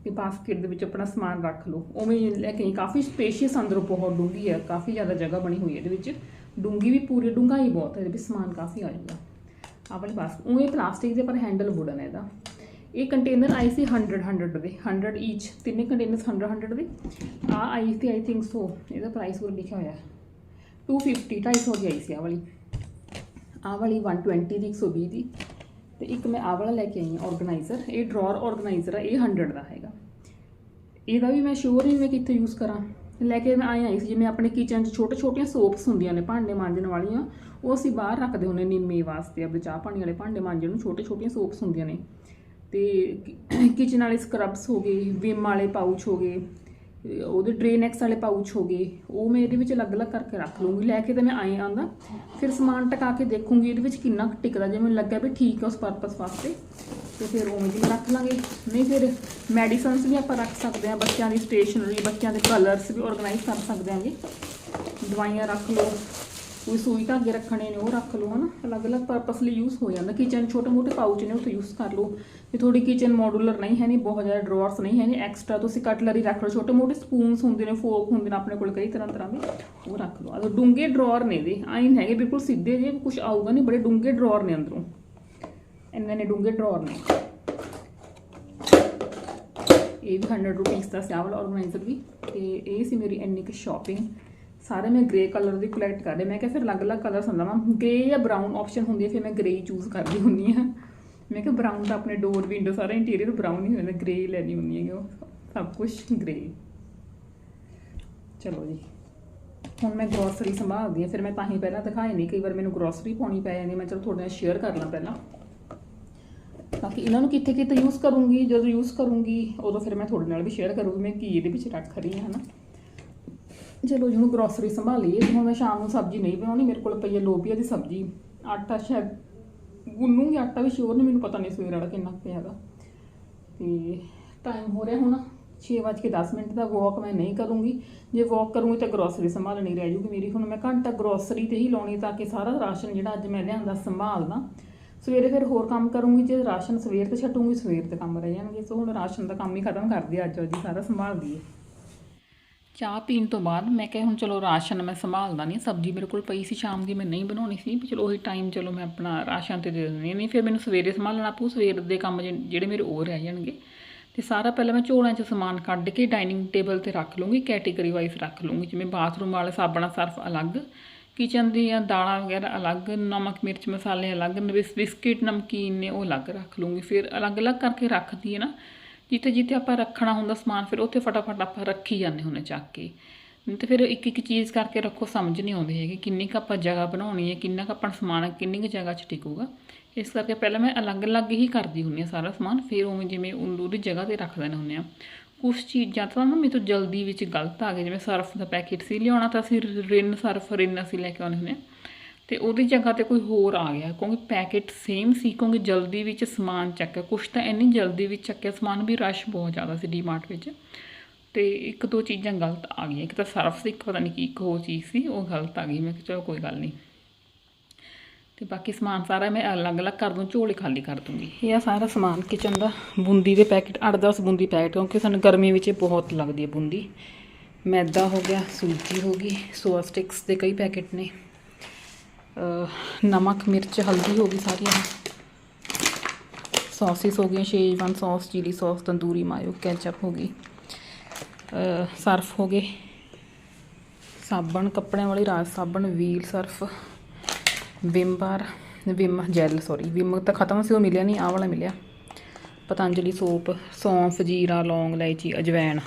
[SPEAKER 1] ਤੇ ਬਾਸਕਟ ਦੇ ਵਿੱਚ ਆਪਣਾ ਸਮਾਨ ਰੱਖ ਲਓ। ਉਵੇਂ ਲੈ ਕੇ ਕਾਫੀ ਸਪੇਸ਼ੀਅਸ ਅੰਦਰੋਂ ਬਹੁਤ ਡੂੰਗੀ ਹੈ, ਕਾਫੀ ਜ਼ਿਆਦਾ ਜਗ੍ਹਾ ਬਣੀ ਹੋਈ ਹੈ ਇਹਦੇ ਵਿੱਚ। ਡੂੰਗੀ ਵੀ ਪੂਰੀ, ਡੂੰਘਾਈ ਬਹੁਤ ਹੈ, ਇਹਦੇ ਵਿੱਚ ਸਮਾਨ ਕਾਫੀ ਆ ਜਾਂਦਾ। ਆਹ ਵਾਲੀ ਬਾਸਕਟ ਉਹ ਇਹ ਪਲਾਸਟਿਕ ਦੇ ਪਰ ਹੈਂਡਲ ਵੁਡਨ ਹੈ ਇਹਦਾ। ਇਹ ਕੰਟੇਨਰ ਆਈ ਸੀ 100 100 ਦੇ। 100 ਈਚ ਤਿੰਨੇ ਕੰਟੇਨਰਸ 100 100 ਦੇ। ਆ ਆਈ ਸੀ ਆਈ ਥਿੰਕ ਸੋ ਇਹਦਾ ਪ੍ਰਾਈਸ ਉਹ ਲਿਖਿਆ ਹੋਇਆ ਹੈ। 250 250 ਦੀ ਆਈ ਸੀ ਆਹ ਵਾਲੀ। ਆਹ ਵਾਲੀ 120 ਦੀ 120 ਦੀ। ਤੇ ਇੱਕ ਮੈਂ ਆ ਵਾਲਾ ਲੈ ਕੇ ਆਈ ਹਾਂ ਆਰਗੇਨਾਈਜ਼ਰ ਇਹ ਡਰਾਅਰ ਆਰਗੇਨਾਈਜ਼ਰ ਆ, ਇਹ 100 ਦਾ ਹੈਗਾ। ਇਹਦਾ ਵੀ ਮੈਂ ਸ਼ੋਰ ਨਹੀਂ ਮੈਂ ਕਿੱਥੇ ਯੂਜ਼ ਕਰਾਂ। ਲੈ ਕੇ ਮੈਂ ਆਈ ਆਈ ਸੀ, ਜਿਵੇਂ ਆਪਣੇ ਕਿਚਨ 'ਚ ਛੋਟੇ ਛੋਟੀਆਂ ਸੋਪਸ ਹੁੰਦੀਆਂ ਨੇ, ਭਾਂਡੇ ਮਾਂਜਣ ਵਾਲੀਆਂ, ਉਹ ਅਸੀਂ ਬਾਹਰ ਰੱਖਦੇ ਹੁੰਦੇ ਨਿੰਮੇ ਵਾਸਤੇ, ਆਪਣੇ ਚਾਹ ਪਾਣੀ ਵਾਲੇ ਭਾਂਡੇ ਮਾਂਜਣ ਨੂੰ ਛੋਟੇ ਛੋਟੀਆਂ ਸੋਪਸ ਹੁੰਦੀਆਂ ਨੇ। ਤੇ ਕਿਚਨ ਵਾਲੇ ਸਕਰਬਸ ਹੋ ਗਏ ਵਿਮ ਵਾਲੇ ਪਾਊਚ ਹੋ ਗਏ ਇਹ ਉਹਦੇ ਡਰੇਨੈਕਸ ਵਾਲੇ ਪਾਊਚ ਹੋ ਗਏ। ਉਹ ਮੈਂ ਇਹਦੇ ਵਿੱਚ ਅਲੱਗ-ਅਲੱਗ ਕਰਕੇ ਰੱਖ ਲੂੰਗੀ ਲੈ ਕੇ ਤਾਂ ਮੈਂ ਆਏ ਆਂਦਾ। ਫਿਰ ਸਮਾਨ ਟਕਾ ਕੇ ਦੇਖੂੰਗੀ ਇਹਦੇ ਵਿੱਚ ਕਿੰਨਾ ਕੁ ਟਿਕਦਾ। ਜੇ ਮੈਨੂੰ ਲੱਗਿਆ ਵੀ ਠੀਕ ਹੈ ਉਸ ਪਰਪਸ ਵਾਸਤੇ, ਤੇ ਫਿਰ ਉਵੇਂ ਦੀ ਰੱਖ ਲਾਂਗੇ। ਨਹੀਂ ਫਿਰ ਮੈਡੀਸਨਸ ਵੀ ਆਪਾਂ ਰੱਖ ਸਕਦੇ ਹਾਂ। ਬੱਚਿਆਂ ਦੀ ਸਟੇਸ਼ਨਰੀ ਬੱਚਿਆਂ ਦੇ ਕਲਰਸ ਵੀ ਆਰਗੇਨਾਈਜ਼ ਕਰ ਸਕਦੇ ਹਾਂਗੇ। ਦਵਾਈਆਂ ਰੱਖ ਲਓ। ਕੋਈ ਸੂਈ ਧਾਗੇ ਰੱਖਣੇ ਨੇ, ਉਹ ਰੱਖ ਲਓ ਹਨਾ। ਅਲੱਗ-ਅਲੱਗ ਪਰਪਸ ਲਈ ਯੂਜ਼ ਹੋ ਜਾਂਦਾ। ਕਿਚਨ ਛੋਟੇ-ਮੋਟੇ ਪਾਊਚ ਨੇ, ਉਹ ਉੱਥੇ ਯੂਜ਼ ਕਰ ਲਓ। ਜੇ ਤੁਹਾਡੀ ਕਿਚਨ ਮੋਡੂਲਰ ਨਹੀਂ ਹੈ ਨਹੀਂ ਬਹੁਤ ਜ਼ਿਆਦਾ ਡਰਾਅਰਸ ਨਹੀਂ ਹੈ ਨਹੀਂ ਐਕਸਟਰਾ ਤੁਸੀਂ ਕਟਲਰੀ ਰੱਖ ਲਓ। ਛੋਟੇ-ਮੋਟੇ ਸਪੂਨਸ ਹੁੰਦੇ ਨੇ ਫੋਕ ਹੁੰਦੇ ਨੇ ਆਪਣੇ ਕੋਲ, ਕਈ ਤਰ੍ਹਾਂ ਤਰ੍ਹਾਂ ਦੇ, ਉਹ ਰੱਖ ਲਓ। ਆ ਡੂੰਗੇ ਡਰਾਅਰ ਨੇ ਦੇ ਆਈ ਨਹੀਂ ਹੈਗੇ, ਬਿਲਕੁਲ ਸਿੱਧੇ ਜੇ ਕੁਝ ਆਊਗਾ ਨਹੀਂ ਬੜੇ ਡੂੰਗੇ ਡਰਾਅਰ ਨੇ ਅੰਦਰੋਂ। ਇੰਨੇ ਨੇ ਡੂੰਗੇ ਡਰਾਅਰ ਨੇ। ਇਹ ਵੀ 100 ਰੁਪੀਸ ਦਾ ਸਿਆਵਲ ਆਹ ਆਰਗੇਨਾਈਜ਼ਰ ਵੀ। ਤੇ ਇਹ ਸੀ ਮੇਰੀ ਇੰਨੀ ਕੁ ਸ਼ਾਪਿੰਗ ਸਾਰੇ ਮੈਂ ਗ੍ਰੇ ਕਲਰ ਦੀ ਕਲੈਕਟ ਕਰਦੇ ਮੈਂ ਕਿਹਾ ਫਿਰ ਅਲੱਗ-ਅਲੱਗ ਕਲਰਸ ਹੁੰਦਾ ਵਾ ਗ੍ਰੇ ਜਾਂ ਬਰਾਊਨ ਆਪਸ਼ਨ ਹੁੰਦੀ ਹੈ, ਫਿਰ ਮੈਂ ਗ੍ਰੇ ਚੂਜ਼ ਕਰਦੀ ਹੁੰਦੀ ਹਾਂ। ਮੈਂ ਕਿਹਾ ਬਰਾਊਨ ਤਾਂ ਆਪਣੇ ਡੋਰ ਵਿੰਡੋ ਸਾਰਾ ਇੰਟੀਰੀਅਰ ਬਰਾਊਨ ਹੀ ਹੁੰਦਾ ਗ੍ਰੇ ਲੈਣੀ ਹੁੰਦੀ ਹੈ ਉਹ। ਸਭ ਕੁਝ ਗ੍ਰੇ ਚਲੋ ਜੀ। ਹੁਣ ਮੈਂ ਗਰੋਸਰੀ ਸੰਭਾਲਦੀ ਹਾਂ। ਫਿਰ ਮੈਂ ਤਾਂ ਹੀ ਪਹਿਲਾਂ ਦਿਖਾਈ ਨਹੀਂ। ਕਈ ਵਾਰ ਮੈਨੂੰ ਗਰੋਸਰੀ ਪਾਉਣੀ ਪੈ ਜਾਂਦੀ ਮੈਂ ਚਲੋ ਤੁਹਾਡੇ ਨਾਲ ਸ਼ੇਅਰ ਕਰ ਲਾਂ ਪਹਿਲਾਂ। ਤਾਂ ਕਿ ਇਹਨਾਂ ਨੂੰ ਕਿੱਥੇ ਕਿੱਥੇ ਯੂਜ਼ ਕਰੂੰਗੀ? ਜਦੋਂ ਯੂਜ਼ ਕਰੂੰਗੀ, ਉਦੋਂ ਫਿਰ ਮੈਂ ਤੁਹਾਡੇ ਨਾਲ ਵੀ ਸ਼ੇਅਰ ਕਰੂੰਗੀ। ਮੈਂ ਕੀ ਇਹਦੇ ਵਿੱਚ ਰੱਖ ਰਹੀ ਹਾਂ, ਹਨਾ? ਚਲੋ ਜੀ ਹੁਣ ਗਰੋਸਰੀ ਸੰਭਾਲੀਏ ਤੇ ਹੁਣ ਮੈਂ ਸ਼ਾਮ ਨੂੰ ਸਬਜ਼ੀ ਨਹੀਂ ਬਣਾਉਣੀ, ਮੇਰੇ ਕੋਲ ਪਈ ਹੈ ਲੋਬੀਆ ਦੀ ਸਬਜ਼ੀ, ਆਟਾ ਸ਼ਾਇਦ ਗੁੰਨੂਗੀ ਆਟਾ ਵੀ ਸ਼ੋਰ ਨਹੀਂ ਮੈਨੂੰ ਪਤਾ ਨਹੀਂ ਸਵੇਰ ਵਾਲਾ ਕਿੰਨਾ ਕੁ ਪਿਆ ਹੈਗਾ। ਤੇ ਟਾਈਮ ਹੋ ਰਿਹਾ ਹੁਣ 6:10 ਮਿੰਟ ਦਾ ਵਾਕ ਮੈਂ ਨਹੀਂ ਕਰੂੰਗੀ। ਜੇ ਵਾਕ ਕਰੂੰਗੀ ਤਾਂ ਗਰੋਸਰੀ ਸੰਭਾਲਣੀ ਰਹਿ ਜੂਗੀ ਮੇਰੀ, ਹੁਣ ਮੈਂ ਘੰਟਾ ਗਰੋਸਰੀ ਤੇ ਹੀ ਲਾਉਣੀ ਤਾਂ ਕਿ ਸਾਰਾ ਰਾਸ਼ਨ ਜਿਹੜਾ ਅੱਜ ਮੈਂ ਲਿਆਂਦਾ ਸੰਭਾਲਦਾ ਸਵੇਰੇ ਫਿਰ ਹੋਰ ਕੰਮ ਕਰੂੰਗੀ, ਜੇ ਰਾਸ਼ਨ ਸਵੇਰ ਤੇ ਛੱਡੂੰਗੀ, ਸਵੇਰ ਤੇ ਕੰਮ ਰਹਿ ਜਾਣਗੇ। ਸੋ ਹੁਣ ਰਾਸ਼ਨ ਦਾ ਕੰਮ ਹੀ ਖਤਮ ਕਰਦੀ ਆ ਅੱਜ ਜੀ ਸਾਰਾ ਸੰਭਾਲਦੀ ਹੈ ਚਾਹ ਪੀਣ ਤੋਂ ਬਾਅਦ ਮੈਂ ਕਿਹਾ ਹੁਣ ਚਲੋ ਰਾਸ਼ਨ ਮੈਂ ਸੰਭਾਲਦਾ ਨਹੀਂ, ਸਬਜ਼ੀ ਮੇਰੇ ਕੋਲ ਪਈ ਸੀ, ਸ਼ਾਮ ਦੀ ਮੈਂ ਨਹੀਂ ਬਣਾਉਣੀ ਸੀ, ਵੀ ਚਲੋ ਉਹੀ ਟਾਈਮ ਚਲੋ ਮੈਂ ਆਪਣਾ ਰਾਸ਼ਨ ਤੇ ਦੇ ਦਿੰਦੀ ਹਾਂ। ਨਹੀਂ ਫਿਰ ਮੈਨੂੰ ਸਵੇਰੇ ਸੰਭਾਲਣਾ ਪਊ, ਸਵੇਰ ਦੇ ਕੰਮ ਜਿਹੜੇ ਮੇਰੇ ਉਹ ਰਹਿ ਜਾਣਗੇ ਤੇ ਸਾਰਾ ਪਹਿਲਾਂ ਮੈਂ ਝੋਲਿਆਂ 'ਚ ਸਮਾਨ ਕੱਢ ਕੇ ਡਾਈਨਿੰਗ ਟੇਬਲ ਤੇ ਰੱਖ ਲੂੰਗੀ ਕੈਟੇਗਰੀ ਵਾਈਜ਼ ਰੱਖ ਲੂੰਗੀ ਜਿਵੇਂ ਬਾਥਰੂਮ ਵਾਲੇ ਸਾਬਣਾ ਸਰਫ ਅਲੱਗ ਕਿਚਨ ਦੀਆਂ ਦਾਲਾਂ ਵਗੈਰਾ ਅਲੱਗ, ਨਮਕ, ਮਿਰਚ, ਮਸਾਲੇ ਅਲੱਗ ਬਿਸ- ਬਿਸਕਿਟ, ਨਮਕੀਨ ਨੇ ਉਹ ਅਲੱਗ ਰੱਖ ਲੂੰਗੀ ਫਿਰ ਅਲੱਗ-ਅਲੱਗ ਕਰਕੇ ਰੱਖਦੀ ਹੈ ਨਾ ਜਿੱਥੇ ਜਿੱਥੇ ਆਪਾਂ ਰੱਖਣਾ ਹੁੰਦਾ ਸਮਾਨ, ਫਿਰ ਉੱਥੇ ਫਟਾਫਟ ਆਪਾਂ ਰੱਖੀ ਜਾਂਦੇ ਹੁੰਦੇ ਚੱਕ ਕੇ। ਨਹੀਂ ਤੇ ਫਿਰ ਇੱਕ ਇੱਕ ਚੀਜ਼ ਕਰਕੇ ਰੱਖੋ, ਸਮਝ ਨਹੀਂ ਆਉਂਦੀ ਹੈਗੀ ਕਿੰਨੀ ਕੁ ਆਪਾਂ ਜਗ੍ਹਾ ਬਣਾਉਣੀ ਹੈ, ਕਿੰਨਾ ਕੁ ਆਪਾਂ ਸਮਾਨ, ਕਿੰਨੀ ਕੁ ਜਗ੍ਹਾ 'ਚ ਟਿਕੂਗਾ। ਇਸ ਕਰਕੇ ਪਹਿਲਾਂ ਮੈਂ ਅਲੱਗ-ਅਲੱਗ ਹੀ ਕਰਦੀ ਹੁੰਦੀ ਹਾਂ ਸਾਰਾ ਸਮਾਨ, ਫਿਰ ਉਵੇਂ ਜਿਵੇਂ ਉਹਦੀ ਜਗ੍ਹਾ ਤੇ ਰੱਖ ਦੇਣਾ ਹੁੰਦੇ ਆ ਕੁਛ ਚੀਜ਼ਾਂ ਤਾਂ ਨਾ ਮੇਰੇ ਤੋਂ ਜਲਦੀ ਵਿੱਚ ਗਲਤ ਆ ਗਏ, ਜਿਵੇਂ ਸਰਫ ਦਾ ਪੈਕੇਟ ਸੀ ਲਿਆਉਣਾ ਤਾਂ ਅਸੀਂ ਰਿਨ ਸਰਫ, ਰਿਨ ਅਸੀਂ ਲੈ ਕੇ ਆਉਂਦੇ ਹੁੰਦੇ ਹਾਂ। ਤੇ ਉਹਦੀ ਜਗ੍ਹਾ ਤੇ ਕੋਈ ਹੋਰ ਆ ਗਿਆ, ਕਿਉਂਕਿ ਪੈਕੇਟ ਸੇਮ ਸੀ, ਕਿਉਂਕਿ ਜਲਦੀ ਵਿੱਚ ਸਮਾਨ ਚੱਕਿਆ ਕੁਛ ਤਾਂ ਇੰਨੀ ਜਲਦੀ ਵਿੱਚ ਚੱਕਿਆ ਸਮਾਨ ਵੀ ਰਸ਼ ਬਹੁਤ ਜ਼ਿਆਦਾ ਸੀ ਡੀਮਾਰਟ ਵਿੱਚ। ਤੇ ਇੱਕ ਦੋ ਚੀਜ਼ਾਂ ਗਲਤ ਆ ਗਈਆਂ, ਇੱਕ ਤਾਂ ਸਰਫ ਸੀ, ਇੱਕ ਪਤਾ ਨਹੀਂ ਕੀ, ਇੱਕ ਹੋਰ ਚੀਜ਼ ਸੀ, ਉਹ ਗਲਤ ਆ ਗਈ, ਮੈਂ ਕਿਹਾ ਚਲੋ ਕੋਈ ਗੱਲ ਨਹੀਂ। ਤੇ ਬਾਕੀ ਸਮਾਨ ਸਾਰਾ ਮੈਂ ਅਲੱਗ-ਅਲੱਗ ਕਰ ਦੂੰ ਝੋਲੇ ਖਾਲੀ ਕਰ ਦੂੰਗੀ। ਇਹ ਆ ਸਾਰਾ ਸਮਾਨ ਕਿਚਨ ਦਾ, ਬੂੰਦੀ ਦੇ ਪੈਕੇਟ 8-10 ਬੂੰਦੀ ਪੈਕਟ ਕਿਉਂਕਿ ਸਾਨੂੰ ਗਰਮੀ ਵਿੱਚ ਬਹੁਤ ਲੱਗਦੀ ਹੈ ਬੂੰਦੀ। ਮੈਦਾ ਹੋ ਗਿਆ, ਸੂਜੀ ਹੋ ਗਈ, ਸੋਆ ਸਟਿਕਸ ਦੇ ਕਈ ਪੈਕੇਟ ਨੇ। ਨਮਕ, ਮਿਰਚ, ਹਲਦੀ ਹੋ ਗਈ ਸਾਰੀਆਂ। ਸੌਸਿਸ ਹੋ ਗਈਆਂ, schezwan sauce chilli sauce tandoori mayo ketchup ਹੋ ਗਈ। ਸਰਫ ਹੋ ਗਏ। ਸਾਬਣ, ਕੱਪੜਿਆਂ ਵਾਲੀ ਰਾਜ ਸਾਬਣ, Wheel, Surf, Vim bar, Vim gel sorry Vim ਤਾਂ ਖਤਮ ਸੀ, ਉਹ ਮਿਲਿਆ ਨਹੀਂ, ਆਹ ਵਾਲਾ ਮਿਲਿਆ। ਪਤੰਜਲੀ ਸੋਪ, ਸੌਂਫ, ਜੀਰਾ, ਲੌਂਗ, ਇਲਾਇਚੀ, ਅਜਵੈਣ,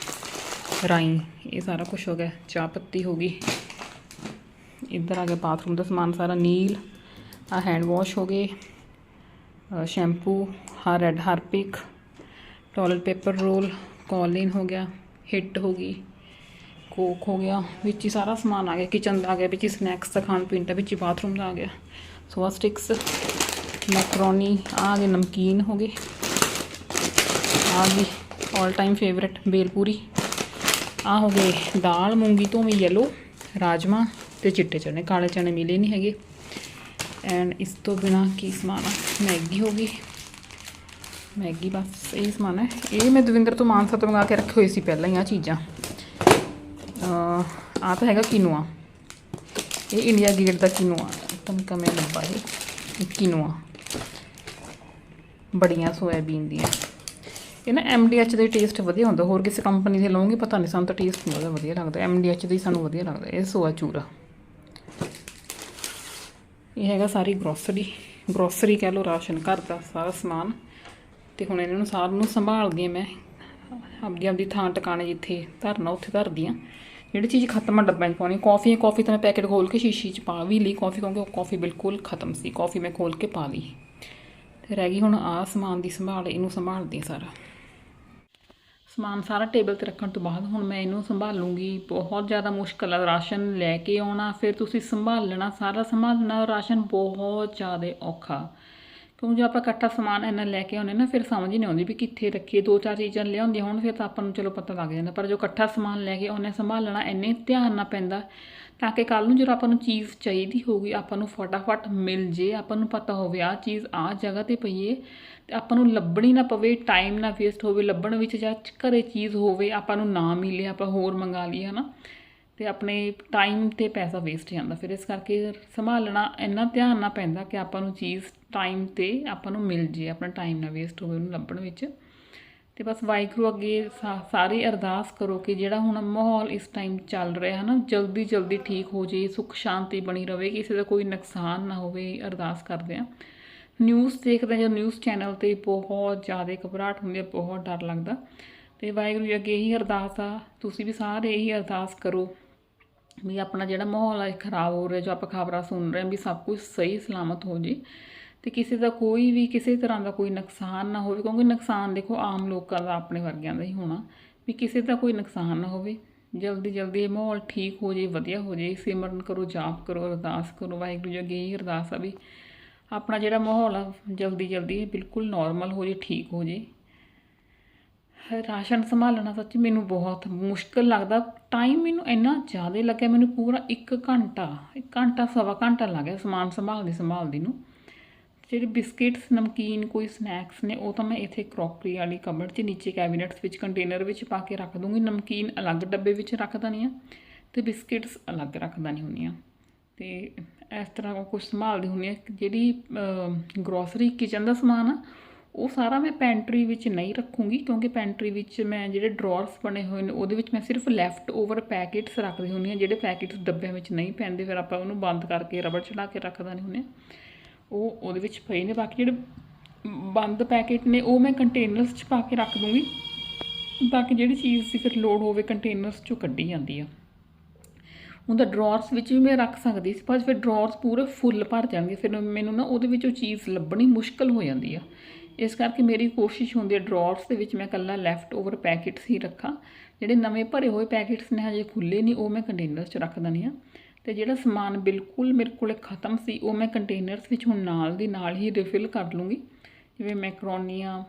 [SPEAKER 1] ਰਾਈ, ਇਹ ਸਾਰਾ ਕੁਝ ਹੋ ਗਿਆ। ਚਾਹ ਪੱਤੀ ਹੋ ਗਈ। ਇੱਧਰ ਆ ਗਿਆ ਬਾਥਰੂਮ ਦਾ ਸਮਾਨ ਸਾਰਾ ਨੀਲ ਆ ਹੈਂਡ ਵਾਸ਼ ਹੋ ਗਏ ਸ਼ੈਂਪੂ ਹਰ red Harpic toilet paper roll Colin ਹੋ ਗਿਆ ਹਿੱਟ ਹੋ ਗਈ ਕੋਕ ਹੋ ਗਿਆ, ਵਿੱਚ ਹੀ ਸਾਰਾ ਸਮਾਨ ਆ ਗਿਆ ਕਿਚਨ ਦਾ ਆ ਗਿਆ, ਵਿੱਚ ਹੀ ਸਨੈਕਸ ਦਾ ਖਾਣ ਪੀਣ ਦਾ, ਵਿੱਚ ਹੀ ਬਾਥਰੂਮ ਦਾ ਆ ਗਿਆ ਸੋਆ ਸਟਿਕਸ ਮੈਕਰੋਨੀ ਆ ਗਏ ਨਮਕੀਨ ਹੋ ਗਏ ਆ ਗਈ 올 ਟਾਈਮ ਫੇਵਰਟ ਬੇਲਪੂਰੀ ਆ ਹੋ ਗਏ ਦਾਲ ਮੂੰਗੀ ਤੋਂ ਵੀ ਯੈਲੋ ਰਾਜਮਾ ਤੇ ਚਿੱਟੇ ਚਨੇ, ਕਾਲੇ ਚਨੇ ਮਿਲੇ ਨਹੀਂ ਹੈਗੇ। ਐਂਡ ਇਸ ਤੋਂ ਬਿਨਾ ਕੀ ਸਮਾਨ ਆ? ਮੈਗੀ ਹੋ ਗਈ। ਮੈਗੀ ਬਸ, ਇਹ ਸਮਾਨ ਹੈ। ਇਹ ਮੈਂ ਦਵਿੰਦਰ ਤੋਂ ਮਾਨਸਾ ਤੋਂ ਮੰਗਾ ਕੇ ਰੱਖੇ ਹੋਏ ਸੀ ਪਹਿਲਾਂ ਹੀ ਆ ਚੀਜ਼ਾਂ। ਆ ਤਾਂ ਹੈਗਾ ਕਿਨੂਆ। ਇਹ ਇੰਡੀਆ ਗੇਟ ਦਾ ਕਿਨੂਆ। ਤੁਮ ਕਮੇ ਡੱਬਾ ਹੈ ਇਹ। ਕਿਨੂਆ। ਬੜੀਆਂ ਸੋਇਆਬੀਨ ਦੀਆਂ। ਇਹ ਨਾ ਐਮਡੀਐਚ ਦੇ ਟੇਸਟ ਵਧੀਆ ਹੁੰਦਾ। ਹੋਰ ਕਿਸੇ ਕੰਪਨੀ ਦੇ ਲਵਾਂਗੇ, ਪਤਾ ਨਹੀਂ, ਸਾਨੂੰ ਤਾਂ ਟੇਸਟ ਨਹੀਂ ਉਹਦਾ ਵਧੀਆ ਲੱਗਦਾ। ਐਮਡੀਐਚ ਦਾ ਹੀ ਸਾਨੂੰ ਵਧੀਆ ਲੱਗਦਾ। ਇਹ ਸੋਆ ਚੂਰਾ। ਇਹ ਹੈਗਾ ਸਾਰੀ ਗਰੋਸਰੀ ਗਰੋਸਰੀ ਕਹਿ ਲਓ ਰਾਸ਼ਨ ਘਰ ਦਾ ਸਾਰਾ ਸਮਾਨ। ਤੇ ਹੁਣ ਇਹਨਾਂ ਨੂੰ ਸਾਰ ਨੂੰ ਸੰਭਾਲਦੀ ਹਾਂ ਮੈਂ। ਆਪਦੀ ਆਪਦੀ ਥਾਂ ਟਿਕਾਣੇ ਜਿੱਥੇ ਧਰਨਾ ਉੱਥੇ ਧਰਦੀ ਹਾਂ। ਜਿਹੜੀ ਚੀਜ਼ ਖਤਮ ਆ ਡੱਬਿਆਂ 'ਚ ਪਾਉਣੀ ਕਾਫੀ ਹੈ ਕਾਫੀ ਤਾਂ ਮੈਂ ਪੈਕੇਟ ਖੋਲ ਕੇ ਸ਼ੀਸ਼ੀ 'ਚ ਪਾ ਵੀ ਲਈ। ਕਾਫੀ ਕਿਉਂਕਿ ਉਹ ਕਾਫੀ ਬਿਲਕੁਲ ਖਤਮ ਸੀ। ਕਾਫੀ ਮੈਂ ਖੋਲ ਕੇ ਪਾ ਲਈ। ਤੇ ਰਹਿ ਗਈ ਹੁਣ ਆਹ ਸਮਾਨ ਦੀ ਸੰਭਾਲ, ਇਹਨੂੰ ਸੰਭਾਲਦੀ ਹਾਂ ਸਾਰਾ। ਸਮਾਨ ਸਾਰਾ ਟੇਬਲ ਤੇ ਰੱਖਣ ਤੋਂ ਬਾਅਦ ਹੁਣ ਮੈਂ ਇਹਨੂੰ ਸੰਭਾਲੂੰਗੀ। ਬਹੁਤ ਜ਼ਿਆਦਾ ਮੁਸ਼ਕਲ ਆ ਰਾਸ਼ਨ ਲੈ ਕੇ ਆਉਣਾ, ਫਿਰ ਤੁਸੀਂ ਸੰਭਾਲਣਾ, ਸਾਰਾ ਸੰਭਾਲਣਾ ਰਾਸ਼ਨ ਬਹੁਤ ਜ਼ਿਆਦਾ ਔਖਾ। ਕਿਉਂਕਿ ਜੇ ਆਪਾਂ ਇਕੱਠਾ ਸਮਾਨ ਇੰਨਾ ਲੈ ਕੇ ਆਉਂਦੇ ਨਾ, ਫਿਰ ਸਮਝ ਹੀ ਨਹੀਂ ਆਉਂਦੀ ਵੀ ਕਿੱਥੇ ਰੱਖੀਏ। ਦੋ ਚਾਰ ਚੀਜ਼ਾਂ ਲਿਆਉਂਦੀਆਂ ਹੁਣ, ਫਿਰ ਤਾਂ ਆਪਾਂ ਨੂੰ ਚਲੋ ਪਤਾ ਲੱਗ ਜਾਂਦਾ। ਪਰ ਜੋ ਇਕੱਠਾ ਸਮਾਨ ਲੈ ਕੇ ਆਉਂਦੇ ਸੰਭਾਲਣਾ ਇੰਨੇ ਧਿਆਨ ਨਾਲ ਪੈਂਦਾ ਤਾਂ ਕਿ ਕੱਲ ਨੂੰ ਜਦੋਂ ਆਪਾਂ ਨੂੰ ਚੀਜ਼ ਚਾਹੀਦੀ ਹੋਊਗੀ, ਆਪਾਂ ਨੂੰ ਫਟਾਫਟ ਮਿਲ ਜੇ, ਆਪਾਂ ਨੂੰ ਪਤਾ ਹੋਵੇ, ਆਹ ਚੀਜ਼ ਆਹ ਜਗ੍ਹਾ ਤੇ ਪਈ ਏ, ਤੇ ਆਪਾਂ ਨੂੰ ਲੱਭਣੀ ਨਾ ਪਵੇ ਟਾਈਮ ਨਾ ਵੇਸਟ ਹੋਵੇ, ਲੱਭਣ ਵਿੱਚ ਜਾਂ ਘਰੇ ਚੀਜ਼ ਹੋਵੇ, ਆਪਾਂ ਨੂੰ ਨਾ ਮਿਲੇ ਆਪਾਂ ਹੋਰ ਮੰਗਾ ਲਈਏ ਹਨਾ? ਤੇ ਆਪਣੇ ਟਾਈਮ ਤੇ ਪੈਸਾ ਵੇਸਟ ਜਾਂਦਾ। ਫਿਰ ਇਸ ਕਰਕੇ ਸੰਭਾਲਣਾ, ਇੰਨਾ ਧਿਆਨ ਨਾ ਪੈਂਦਾ ਕਿ ਆਪਾਂ ਨੂੰ ਚੀਜ਼ ਟਾਈਮ ਤੇ ਆਪਾਂ ਨੂੰ ਮਿਲ ਜੇ, ਆਪਣਾ ਟਾਈਮ ਨਾ ਵੇਸਟ ਹੋਵੇ, ਉਹਨੂੰ ਲੱਭਣ ਵਿੱਚ। ਤੇ ਬਸ ਵਾਹਿਗੁਰੂ ਅੱਗੇ ਸਾ- ਸਾਰੇ ਅਰਦਾਸ ਕਰੋ ਕਿ ਜਿਹੜਾ ਹੁਣ ਮਾਹੌਲ ਇਸ ਟਾਈਮ ਚੱਲ ਰਿਹਾ ਹੈ ਨਾ ਜਲਦੀ ਜਲਦੀ ਠੀਕ ਹੋ ਜੇ ਸੁੱਖ ਸ਼ਾਂਤੀ ਬਣੀ ਰਵੇ, ਕਿਸੇ ਦਾ ਕੋਈ ਨੁਕਸਾਨ ਨਾ ਹੋਵੇ, ਅਰਦਾਸ ਕਰਦੇ ਆ ਨਿਊਜ਼ ਦੇਖਦੇ ਜਾਂ ਨਿਊਜ਼ ਚੈਨਲ ਤੇ ਬਹੁਤ ਜ਼ਿਆਦਾ ਘਬਰਾਹਟ ਹੁੰਦੀ ਹੈ, ਬਹੁਤ ਡਰ ਲੱਗਦਾ। ਤੇ ਵਾਹਿਗੁਰੂ ਜੀ ਅੱਗੇ ਇਹੀ ਅਰਦਾਸ ਆ, ਤੁਸੀਂ ਵੀ ਸਾਰੇ ਇਹੀ ਅਰਦਾਸ ਕਰੋ ਵੀ ਆਪਣਾ ਜਿਹੜਾ ਮਾਹੌਲ ਹੈ ਖਰਾਬ ਹੋ ਰਿਹਾ, ਜੋ ਆਪਾਂ ਖਬਰਾਂ ਸੁਣ ਰਹੇ ਹਾਂ, ਵੀ ਸਭ ਕੁਝ ਸਹੀ, ਸਲਾਮਤ ਹੋ ਜੇ ਤੇ ਕਿਸੇ ਦਾ ਕੋਈ ਵੀ ਕਿਸੇ ਤਰ੍ਹਾਂ ਦਾ ਕੋਈ ਨੁਕਸਾਨ ਨਾ ਹੋਵੇ, ਕਿਉਂਕਿ ਨੁਕਸਾਨ ਦੇਖੋ ਆਮ ਲੋਕਾਂ ਦਾ ਆਪਣੇ ਵਰਗਿਆਂ ਦਾ ਹੀ ਹੋਣਾ, ਵੀ ਕਿਸੇ ਦਾ ਕੋਈ ਨੁਕਸਾਨ ਨਾ ਹੋਵੇ। ਜਲਦੀ ਜਲਦੀ ਇਹ ਮਾਹੌਲ ਠੀਕ ਹੋ ਜੇ ਵਧੀਆ ਹੋ ਜੇ ਸਿਮਰਨ ਕਰੋ, ਜਾਪ ਕਰੋ, ਅਰਦਾਸ ਕਰੋ, ਵਾਹਿਗੁਰੂ ਜੀ ਅੱਗੇ ਇਹ ਅਰਦਾਸ ਆ ਵੀ ਆਪਣਾ ਜਿਹੜਾ ਮਾਹੌਲ ਆ, ਜਲਦੀ ਜਲਦੀ ਇਹ ਬਿਲਕੁਲ ਨਾਰਮਲ ਹੋ ਜੇ ਠੀਕ ਹੋ ਜੇ ਰਾਸ਼ਨ ਸੰਭਾਲਣਾ ਸੱਚ ਮੈਨੂੰ ਬਹੁਤ ਮੁਸ਼ਕਲ ਲੱਗਦਾ। ਟਾਈਮ ਮੈਨੂੰ ਇੰਨਾ ਜ਼ਿਆਦਾ ਲੱਗਿਆ, ਮੈਨੂੰ ਪੂਰਾ 1 ਘੰਟਾ 1 ਘੰਟਾ, ਸਵਾ ਘੰਟਾ ਲੱਗ ਗਿਆ ਸਮਾਨ ਸੰਭਾਲਦੇ ਸੰਭਾਲਦੀ ਨੂੰ। ਜਿਹੜੇ ਬਿਸਕਿਟਸ, ਨਮਕੀਨ ਕੋਈ ਸਨੈਕਸ ਨੇ, ਉਹ ਤਾਂ ਮੈਂ ਇੱਥੇ ਕਰੋਕਰੀ ਵਾਲੀ ਕਬਰ 'ਚ ਨੀਚੇ ਕੈਬਿਨਟਸ ਵਿੱਚ ਕੰਟੇਨਰ ਵਿੱਚ ਪਾ ਕੇ ਰੱਖ ਦੂੰਗੀ। ਨਮਕੀਨ ਅਲੱਗ ਡੱਬੇ ਵਿੱਚ ਰੱਖਦਾ ਨਹੀਂ ਆ ਤੇ ਬਿਸਕਿਟਸ ਅਲੱਗ ਰੱਖਦਾ ਨਹੀਂ ਹੁੰਦੀਆਂ ਤੇ ਇਸ ਤਰ੍ਹਾਂ ਕੁਝ ਸੰਭਾਲਦੀ ਹੁੰਦੀ ਆ ਜਿਹੜੀ ਗਰੋਸਰੀ ਕਿਚਨ ਦਾ ਸਮਾਨ ਆ, ਉਹ ਸਾਰਾ ਮੈਂ ਪੈਂਟਰੀ ਵਿੱਚ ਨਹੀਂ ਰੱਖੂੰਗੀ ਕਿਉਂਕਿ ਪੈਂਟਰੀ ਵਿੱਚ ਮੈਂ ਜਿਹੜੇ ਡਰਾਅਰਸ ਬਣੇ ਹੋਏ ਨੇ, ਉਹਦੇ ਵਿੱਚ ਮੈਂ ਸਿਰਫ ਲੈਫਟ ਓਵਰ ਪੈਕੇਟਸ ਰੱਖਦੀ ਹੁੰਦੀ ਹਾਂ ਜਿਹੜੇ ਪੈਕੇਟਸ ਡੱਬਿਆਂ ਵਿੱਚ ਨਹੀਂ ਪੈਂਦੇ, ਫਿਰ ਆਪਾਂ ਉਹਨੂੰ ਬੰਦ ਕਰਕੇ ਰਬੜ ਚੜਾ ਕੇ ਰੱਖਦਾ ਨਹੀਂ ਹੁੰਦੇ ਉਹ ਉਹਦੇ ਵਿੱਚ ਪਏ ਨੇ, ਬਾਕੀ ਜਿਹੜੇ ਬੰਦ ਪੈਕੇਟ ਨੇ, ਉਹ ਮੈਂ ਕੰਟੇਨਰਸ 'ਚ ਪਾ ਕੇ ਰੱਖ ਦੂੰਗੀ। ਤਾਂ ਕਿ ਜਿਹੜੀ ਚੀਜ਼ ਦੀ ਫਿਰ ਲੋਡ ਹੋਵੇ ਕੰਟੇਨਰਸ 'ਚੋਂ ਕੱਢੀ ਜਾਂਦੀ ਆ। ਹੁਣ ਤਾਂ ਡਰਾਅਰਸ ਵਿੱਚ ਵੀ ਮੈਂ ਰੱਖ ਸਕਦੀ ਸੀ, ਪਰ ਫਿਰ ਡਰਾਅਰਸ ਪੂਰੇ ਫੁੱਲ ਭਰ ਜਾਣਗੇ। ਫਿਰ ਮੈਨੂੰ ਨਾ ਉਹਦੇ ਵਿੱਚੋਂ ਚੀਜ਼ ਲੱਭਣੀ ਮੁਸ਼ਕਲ ਹੋ ਜਾਂਦੀ ਆ। ਇਸ ਕਰਕੇ ਮੇਰੀ ਕੋਸ਼ਿਸ਼ ਹੁੰਦੀ ਹੈ ਡਰਾਅਰਸ ਦੇ ਵਿੱਚ ਮੈਂ ਇਕੱਲਾ ਲੈਫਟ ਓਵਰ ਪੈਕੇਟਸ ਹੀ ਰੱਖਾਂ। ਜਿਹੜੇ ਨਵੇਂ ਭਰੇ ਹੋਏ ਪੈਕੇਟਸ ਨੇ, ਹਜੇ ਖੁੱਲੇ ਨਹੀਂ, ਉਹ ਮੈਂ ਕੰਟੇਨਰਸ 'ਚ ਰੱਖ ਦਿੰਦੀ ਹਾਂ ਤੇ ਜਿਹੜਾ ਸਮਾਨ ਬਿਲਕੁਲ ਮੇਰੇ ਕੋਲੇ ਖਤਮ ਸੀ, ਉਹ ਮੈਂ ਕੰਟੇਨਰਸ ਵਿੱਚ ਹੁਣ ਨਾਲ ਦੀ ਨਾਲ ਹੀ ਰਿਫਿਲ ਕਰ ਲੂੰਗੀ। ਜਿਵੇਂ ਮੈਕਰੋਨੀਆਂ,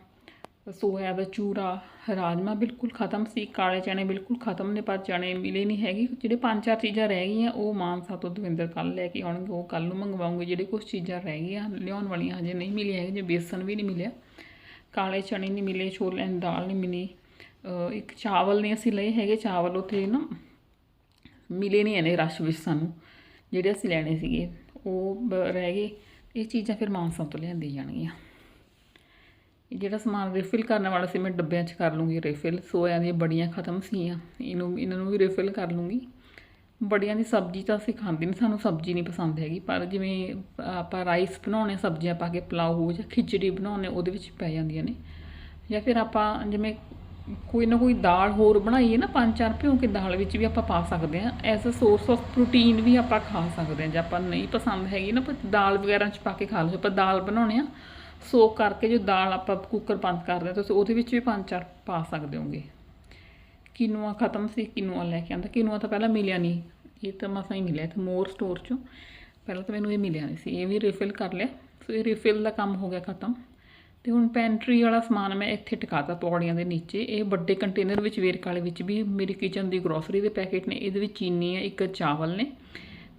[SPEAKER 1] ਸੋਇਆ ਦਾ ਚੂਰਾ, ਰਾਜਮਾ ਬਿਲਕੁਲ ਖਤਮ ਸੀ, ਕਾਲੇ ਚਣੇ ਬਿਲਕੁਲ ਖਤਮ ਨੇ, ਪਰ ਚਣੇ ਮਿਲੇ ਨਹੀਂ ਹੈਗੇ। ਜਿਹੜੇ ਪੰਜ ਚਾਰ ਚੀਜ਼ਾਂ ਰਹਿ ਗਈਆਂ, ਉਹ ਮਾਨਸਾ ਤੋਂ ਦਵਿੰਦਰ ਕੱਲ ਲੈ ਕੇ ਆਉਣਗੇ, ਉਹ ਕੱਲ ਨੂੰ ਮੰਗਵਾਉਂਗੇ। ਜਿਹੜੇ ਕੁਝ ਚੀਜ਼ਾਂ ਰਹਿ ਗਈਆਂ, ਲਿਆਉਣ ਵਾਲੀਆਂ ਹਜੇ ਨਹੀਂ ਮਿਲੀਆਂ ਹੈਗੀਆਂ ਜੇ ਬੇਸਨ ਵੀ ਨਹੀਂ ਮਿਲਿਆ। ਕਾਲੇ ਚਣੇ ਨਹੀਂ ਮਿਲੇ, ਛੋਲੇ ਦੀ ਦਾਲ ਨਹੀਂ ਮਿਲੀ। ਇੱਕ ਚਾਵਲ ਨੇ ਅਸੀਂ ਲਏ ਹੈਗੇ, ਚਾਵਲ ਉੱਥੇ ਨਾ ਮਿਲੇ ਨਹੀਂ ਇਹਨੇ ਰਸ਼ ਵਿੱਚ ਸਾਨੂੰ, ਜਿਹੜੇ ਅਸੀਂ ਲੈਣੇ ਸੀਗੇ, ਉਹ ਰਹਿ ਗਏ। ਇਹ ਚੀਜ਼ਾਂ ਫਿਰ ਮਾਨਸਾ ਤੋਂ ਲਿਆਂਦੀ ਜਾਣਗੀਆਂ। ਇਹ ਜਿਹੜਾ ਸਮਾਨ ਰਿਫਿਲ ਕਰਨ ਵਾਲਾ ਸੀ, ਮੈਂ ਡੱਬਿਆਂ 'ਚ ਕਰ ਲੂੰਗੀ ਰਿਫਿਲ ਸੋਇਆ ਦੀਆਂ ਬੜੀਆਂ ਖਤਮ ਸੀਆਂ ਇਹਨੂੰ, ਇਹਨਾਂ ਨੂੰ ਵੀ ਰਿਫਿਲ ਕਰ ਲੂੰਗੀ। ਬੜੀਆਂ ਦੀ ਸਬਜ਼ੀ ਤਾਂ ਅਸੀਂ ਖਾਂਦੇ ਨਹੀਂ ਸਾਨੂੰ ਸਬਜ਼ੀ ਨਹੀਂ ਪਸੰਦ ਹੈਗੀ। ਪਰ ਜਿਵੇਂ ਆਪਾਂ ਰਾਈਸ ਬਣਾਉਣੇ, ਸਬਜ਼ੀਆਂ ਪਾ ਕੇ, ਪਲਾਓ ਜਾਂ ਖਿਚੜੀ ਬਣਾਉਣੇ, ਉਹਦੇ ਵਿੱਚ ਪੈ ਜਾਂਦੀਆਂ ਨੇ। ਜਾਂ ਫਿਰ ਆਪਾਂ, ਜਿਵੇਂ ਕੋਈ ਨਾ ਕੋਈ ਦਾਲ ਹੋਰ ਬਣਾਈਏ ਨਾ, ਪੰਜ ਚਾਰ ਭਿਉਂ ਕੇ ਦਾਲ ਵਿੱਚ ਵੀ ਆਪਾਂ ਪਾ ਸਕਦੇ ਹਾਂ। As a source of protein ਵੀ ਆਪਾਂ ਖਾ ਸਕਦੇ ਹਾਂ। ਜੇ ਆਪਾਂ ਨਹੀਂ ਪਸੰਦ ਹੈਗੀ ਨਾ ਪਰ ਦਾਲ ਵਗੈਰਾ 'ਚ ਪਾ ਕੇ ਖਾ ਲਓ। ਆਪਾਂ ਦਾਲ ਬਣਾਉਣੇ ਆ ਸੋਕ ਕਰਕੇ ਜੋ ਦਾਲ ਆਪਾਂ ਕੁੱਕਰ ਬੰਦ ਕਰਦੇ ਹਾਂ, ਤੁਸੀਂ ਉਹਦੇ ਵਿੱਚ ਵੀ ਪੰਜ ਚਾਰ ਪਾ ਸਕਦੇ ਹੋਗੇ। ਕਿਨੂਆ ਖਤਮ ਸੀ, ਕਿਨੂਆ ਲੈ ਕੇ ਆਂਦਾ। ਕਿਨੂਆ ਤਾਂ ਪਹਿਲਾਂ ਮਿਲਿਆ ਨਹੀਂ। ਇਹ ਤਾਂ ਮਸਾਂ ਹੀ ਮਿਲਿਆ ਇੱਥੇ ਮੋਰ ਸਟੋਰ ਚੋਂ। ਪਹਿਲਾਂ ਤਾਂ ਮੈਨੂੰ ਇਹ ਮਿਲਿਆ ਨਹੀਂ ਸੀ। ਇਹ ਵੀ ਰਿਫਿਲ ਕਰ ਲਿਆ। ਸੋ ਇਹ ਰਿਫਿਲ ਦਾ ਕੰਮ ਹੋ ਗਿਆ ਖਤਮ। ਤੇ ਹੁਣ ਪੈਂਟਰੀ ਵਾਲਾ ਸਮਾਨ ਮੈਂ ਇੱਥੇ ਟਿਕਾਤਾ ਪੌੜੀਆਂ ਦੇ ਨੀਚੇ। ਇਹ ਵੱਡੇ ਕੰਟੇਨਰ ਵਿੱਚ ਵੇਰਕ ਵਾਲੇ ਵਿੱਚ ਵੀ ਮੇਰੀ ਕਿਚਨ ਦੀ ਗਰੋਸਰੀ ਦੇ ਪੈਕੇਟ ਨੇ। ਇਹਦੇ ਵਿੱਚ ਚੀਨੀ ਹੈ, ਇੱਕ ਚਾਵਲ ਨੇ।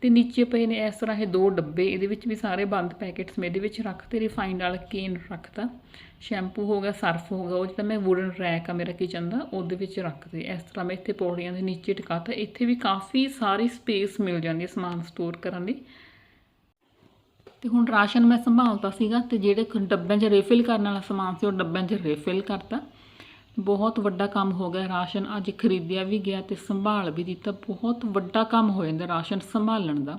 [SPEAKER 1] ਤੇ ਨੀਚੇ ਪਏ ਨੇ ਇਸ ਤਰ੍ਹਾਂ ਇਹ ਦੋ ਡੱਬੇ। ਇਹਦੇ ਵਿੱਚ ਵੀ ਸਾਰੇ ਬੰਦ ਪੈਕੇਟਸ ਮੈਂ ਇਹਦੇ ਵਿੱਚ ਰੱਖਤੇ ਰਿਫਾਈਨਡ ਵਾਲਾ ਕੇਨ ਰੱਖਤਾ। ਸ਼ੈਂਪੂ ਹੋ ਗਿਆ ਸਰਫ ਹੋ ਗਿਆ, ਉਹ ਜਿਹੜਾ ਮੈਂ ਵੁਡਨ ਰੈਕ ਆ ਮੇਰਾ ਕਿਚਨ ਦਾ, ਉਹਦੇ ਵਿੱਚ ਰੱਖਦੇ ਇਸ ਤਰ੍ਹਾਂ ਮੈਂ ਇੱਥੇ ਪੌੜੀਆਂ ਦੇ ਨੀਚੇ ਟਿਕਾਤਾ। ਇੱਥੇ ਵੀ ਕਾਫੀ ਸਾਰੀ ਸਪੇਸ ਮਿਲ ਜਾਂਦੀ ਹੈ ਸਮਾਨ ਸਟੋਰ ਕਰਨ ਦੀ ਤੇ ਹੁਣ ਰਾਸ਼ਨ ਮੈਂ ਸੰਭਾਲਤਾ ਸੀਗਾ ਤੇ ਜਿਹੜੇ ਡੱਬਿਆਂ 'ਚ ਰਿਫਿਲ ਕਰਨ ਵਾਲਾ ਸਮਾਨ ਸੀ ਉਹ ਡੱਬਿਆਂ 'ਚ ਰਿਫਿਲ ਕਰਤਾ। ਬਹੁਤ ਵੱਡਾ ਕੰਮ ਹੋ ਗਿਆ ਰਾਸ਼ਨ ਅੱਜ ਖਰੀਦਿਆ ਵੀ ਗਿਆ ਤੇ ਸੰਭਾਲ ਵੀ ਦਿੱਤਾ। ਬਹੁਤ ਵੱਡਾ ਕੰਮ ਹੋ ਜਾਂਦਾ ਰਾਸ਼ਨ ਸੰਭਾਲਣ ਦਾ।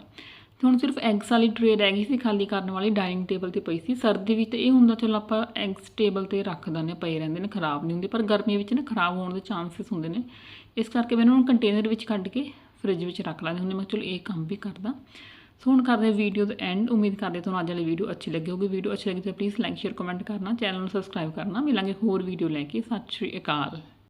[SPEAKER 1] ਤੇ ਹੁਣ ਸਿਰਫ ਐਗਸ ਵਾਲੀ ਟਰੇ ਰਹਿ ਗਈ ਸੀ ਖਾਲੀ ਕਰਨ ਵਾਲੀ ਡਾਈਨਿੰਗ ਟੇਬਲ ਤੇ ਪਈ ਸੀ। ਸਰਦੀ ਵਿੱਚ ਤਾਂ ਇਹ ਹੁੰਦਾ ਚਲੋ ਆਪਾਂ ਐਗਸ ਟੇਬਲ ਤੇ ਰੱਖ ਦਿੰਦੇ ਹਾਂ, ਪਏ ਰਹਿੰਦੇ ਨੇ ਖਰਾਬ ਨਹੀਂ ਹੁੰਦੇ ਪਰ ਗਰਮੀ ਵਿੱਚ ਨਾ ਖਰਾਬ ਹੋਣ ਦੇ ਚਾਂਸਸ ਹੁੰਦੇ ਨੇ। ਇਸ ਕਰਕੇ ਮੈਂ ਇਹਨਾਂ ਨੂੰ ਕੰਟੇਨਰ ਵਿੱਚ ਕੱਢ ਕੇ ਫ੍ਰਿਜ ਵਿੱਚ ਰੱਖ ਲੈਂਦੀ ਹੁੰਦੀ ਮੈਂ ਚਲੋ ਇਹ ਕੰਮ ਵੀ ਕਰਦਾ। ਸੋ ਹੁਣ ਕਰਦੇ ਵੀਡੀਓ ਦਾ ਐਂਡ ਉਮੀਦ ਕਰਦੇ ਤੁਹਾਨੂੰ ਅੱਜ ਵਾਲੀ ਵੀਡੀਓ ਅੱਛੀ ਲੱਗੀ ਹੋਗੀ ਵੀਡੀਓ ਅੱਛੀ ਲੱਗੀ ਤਾਂ ਪਲੀਜ਼ ਲਾਈਕ ਸ਼ੇਅਰ ਕਮੈਂਟ ਕਰਨਾ। ਚੈਨਲ ਨੂੰ ਸਬਸਕ੍ਰਾਈਬ ਕਰਨਾ। ਮਿਲਾਂਗੇ ਹੋਰ ਵੀਡੀਓ ਲੈ ਕੇ। ਸਤਿ ਸ਼੍ਰੀ ਅਕਾਲ।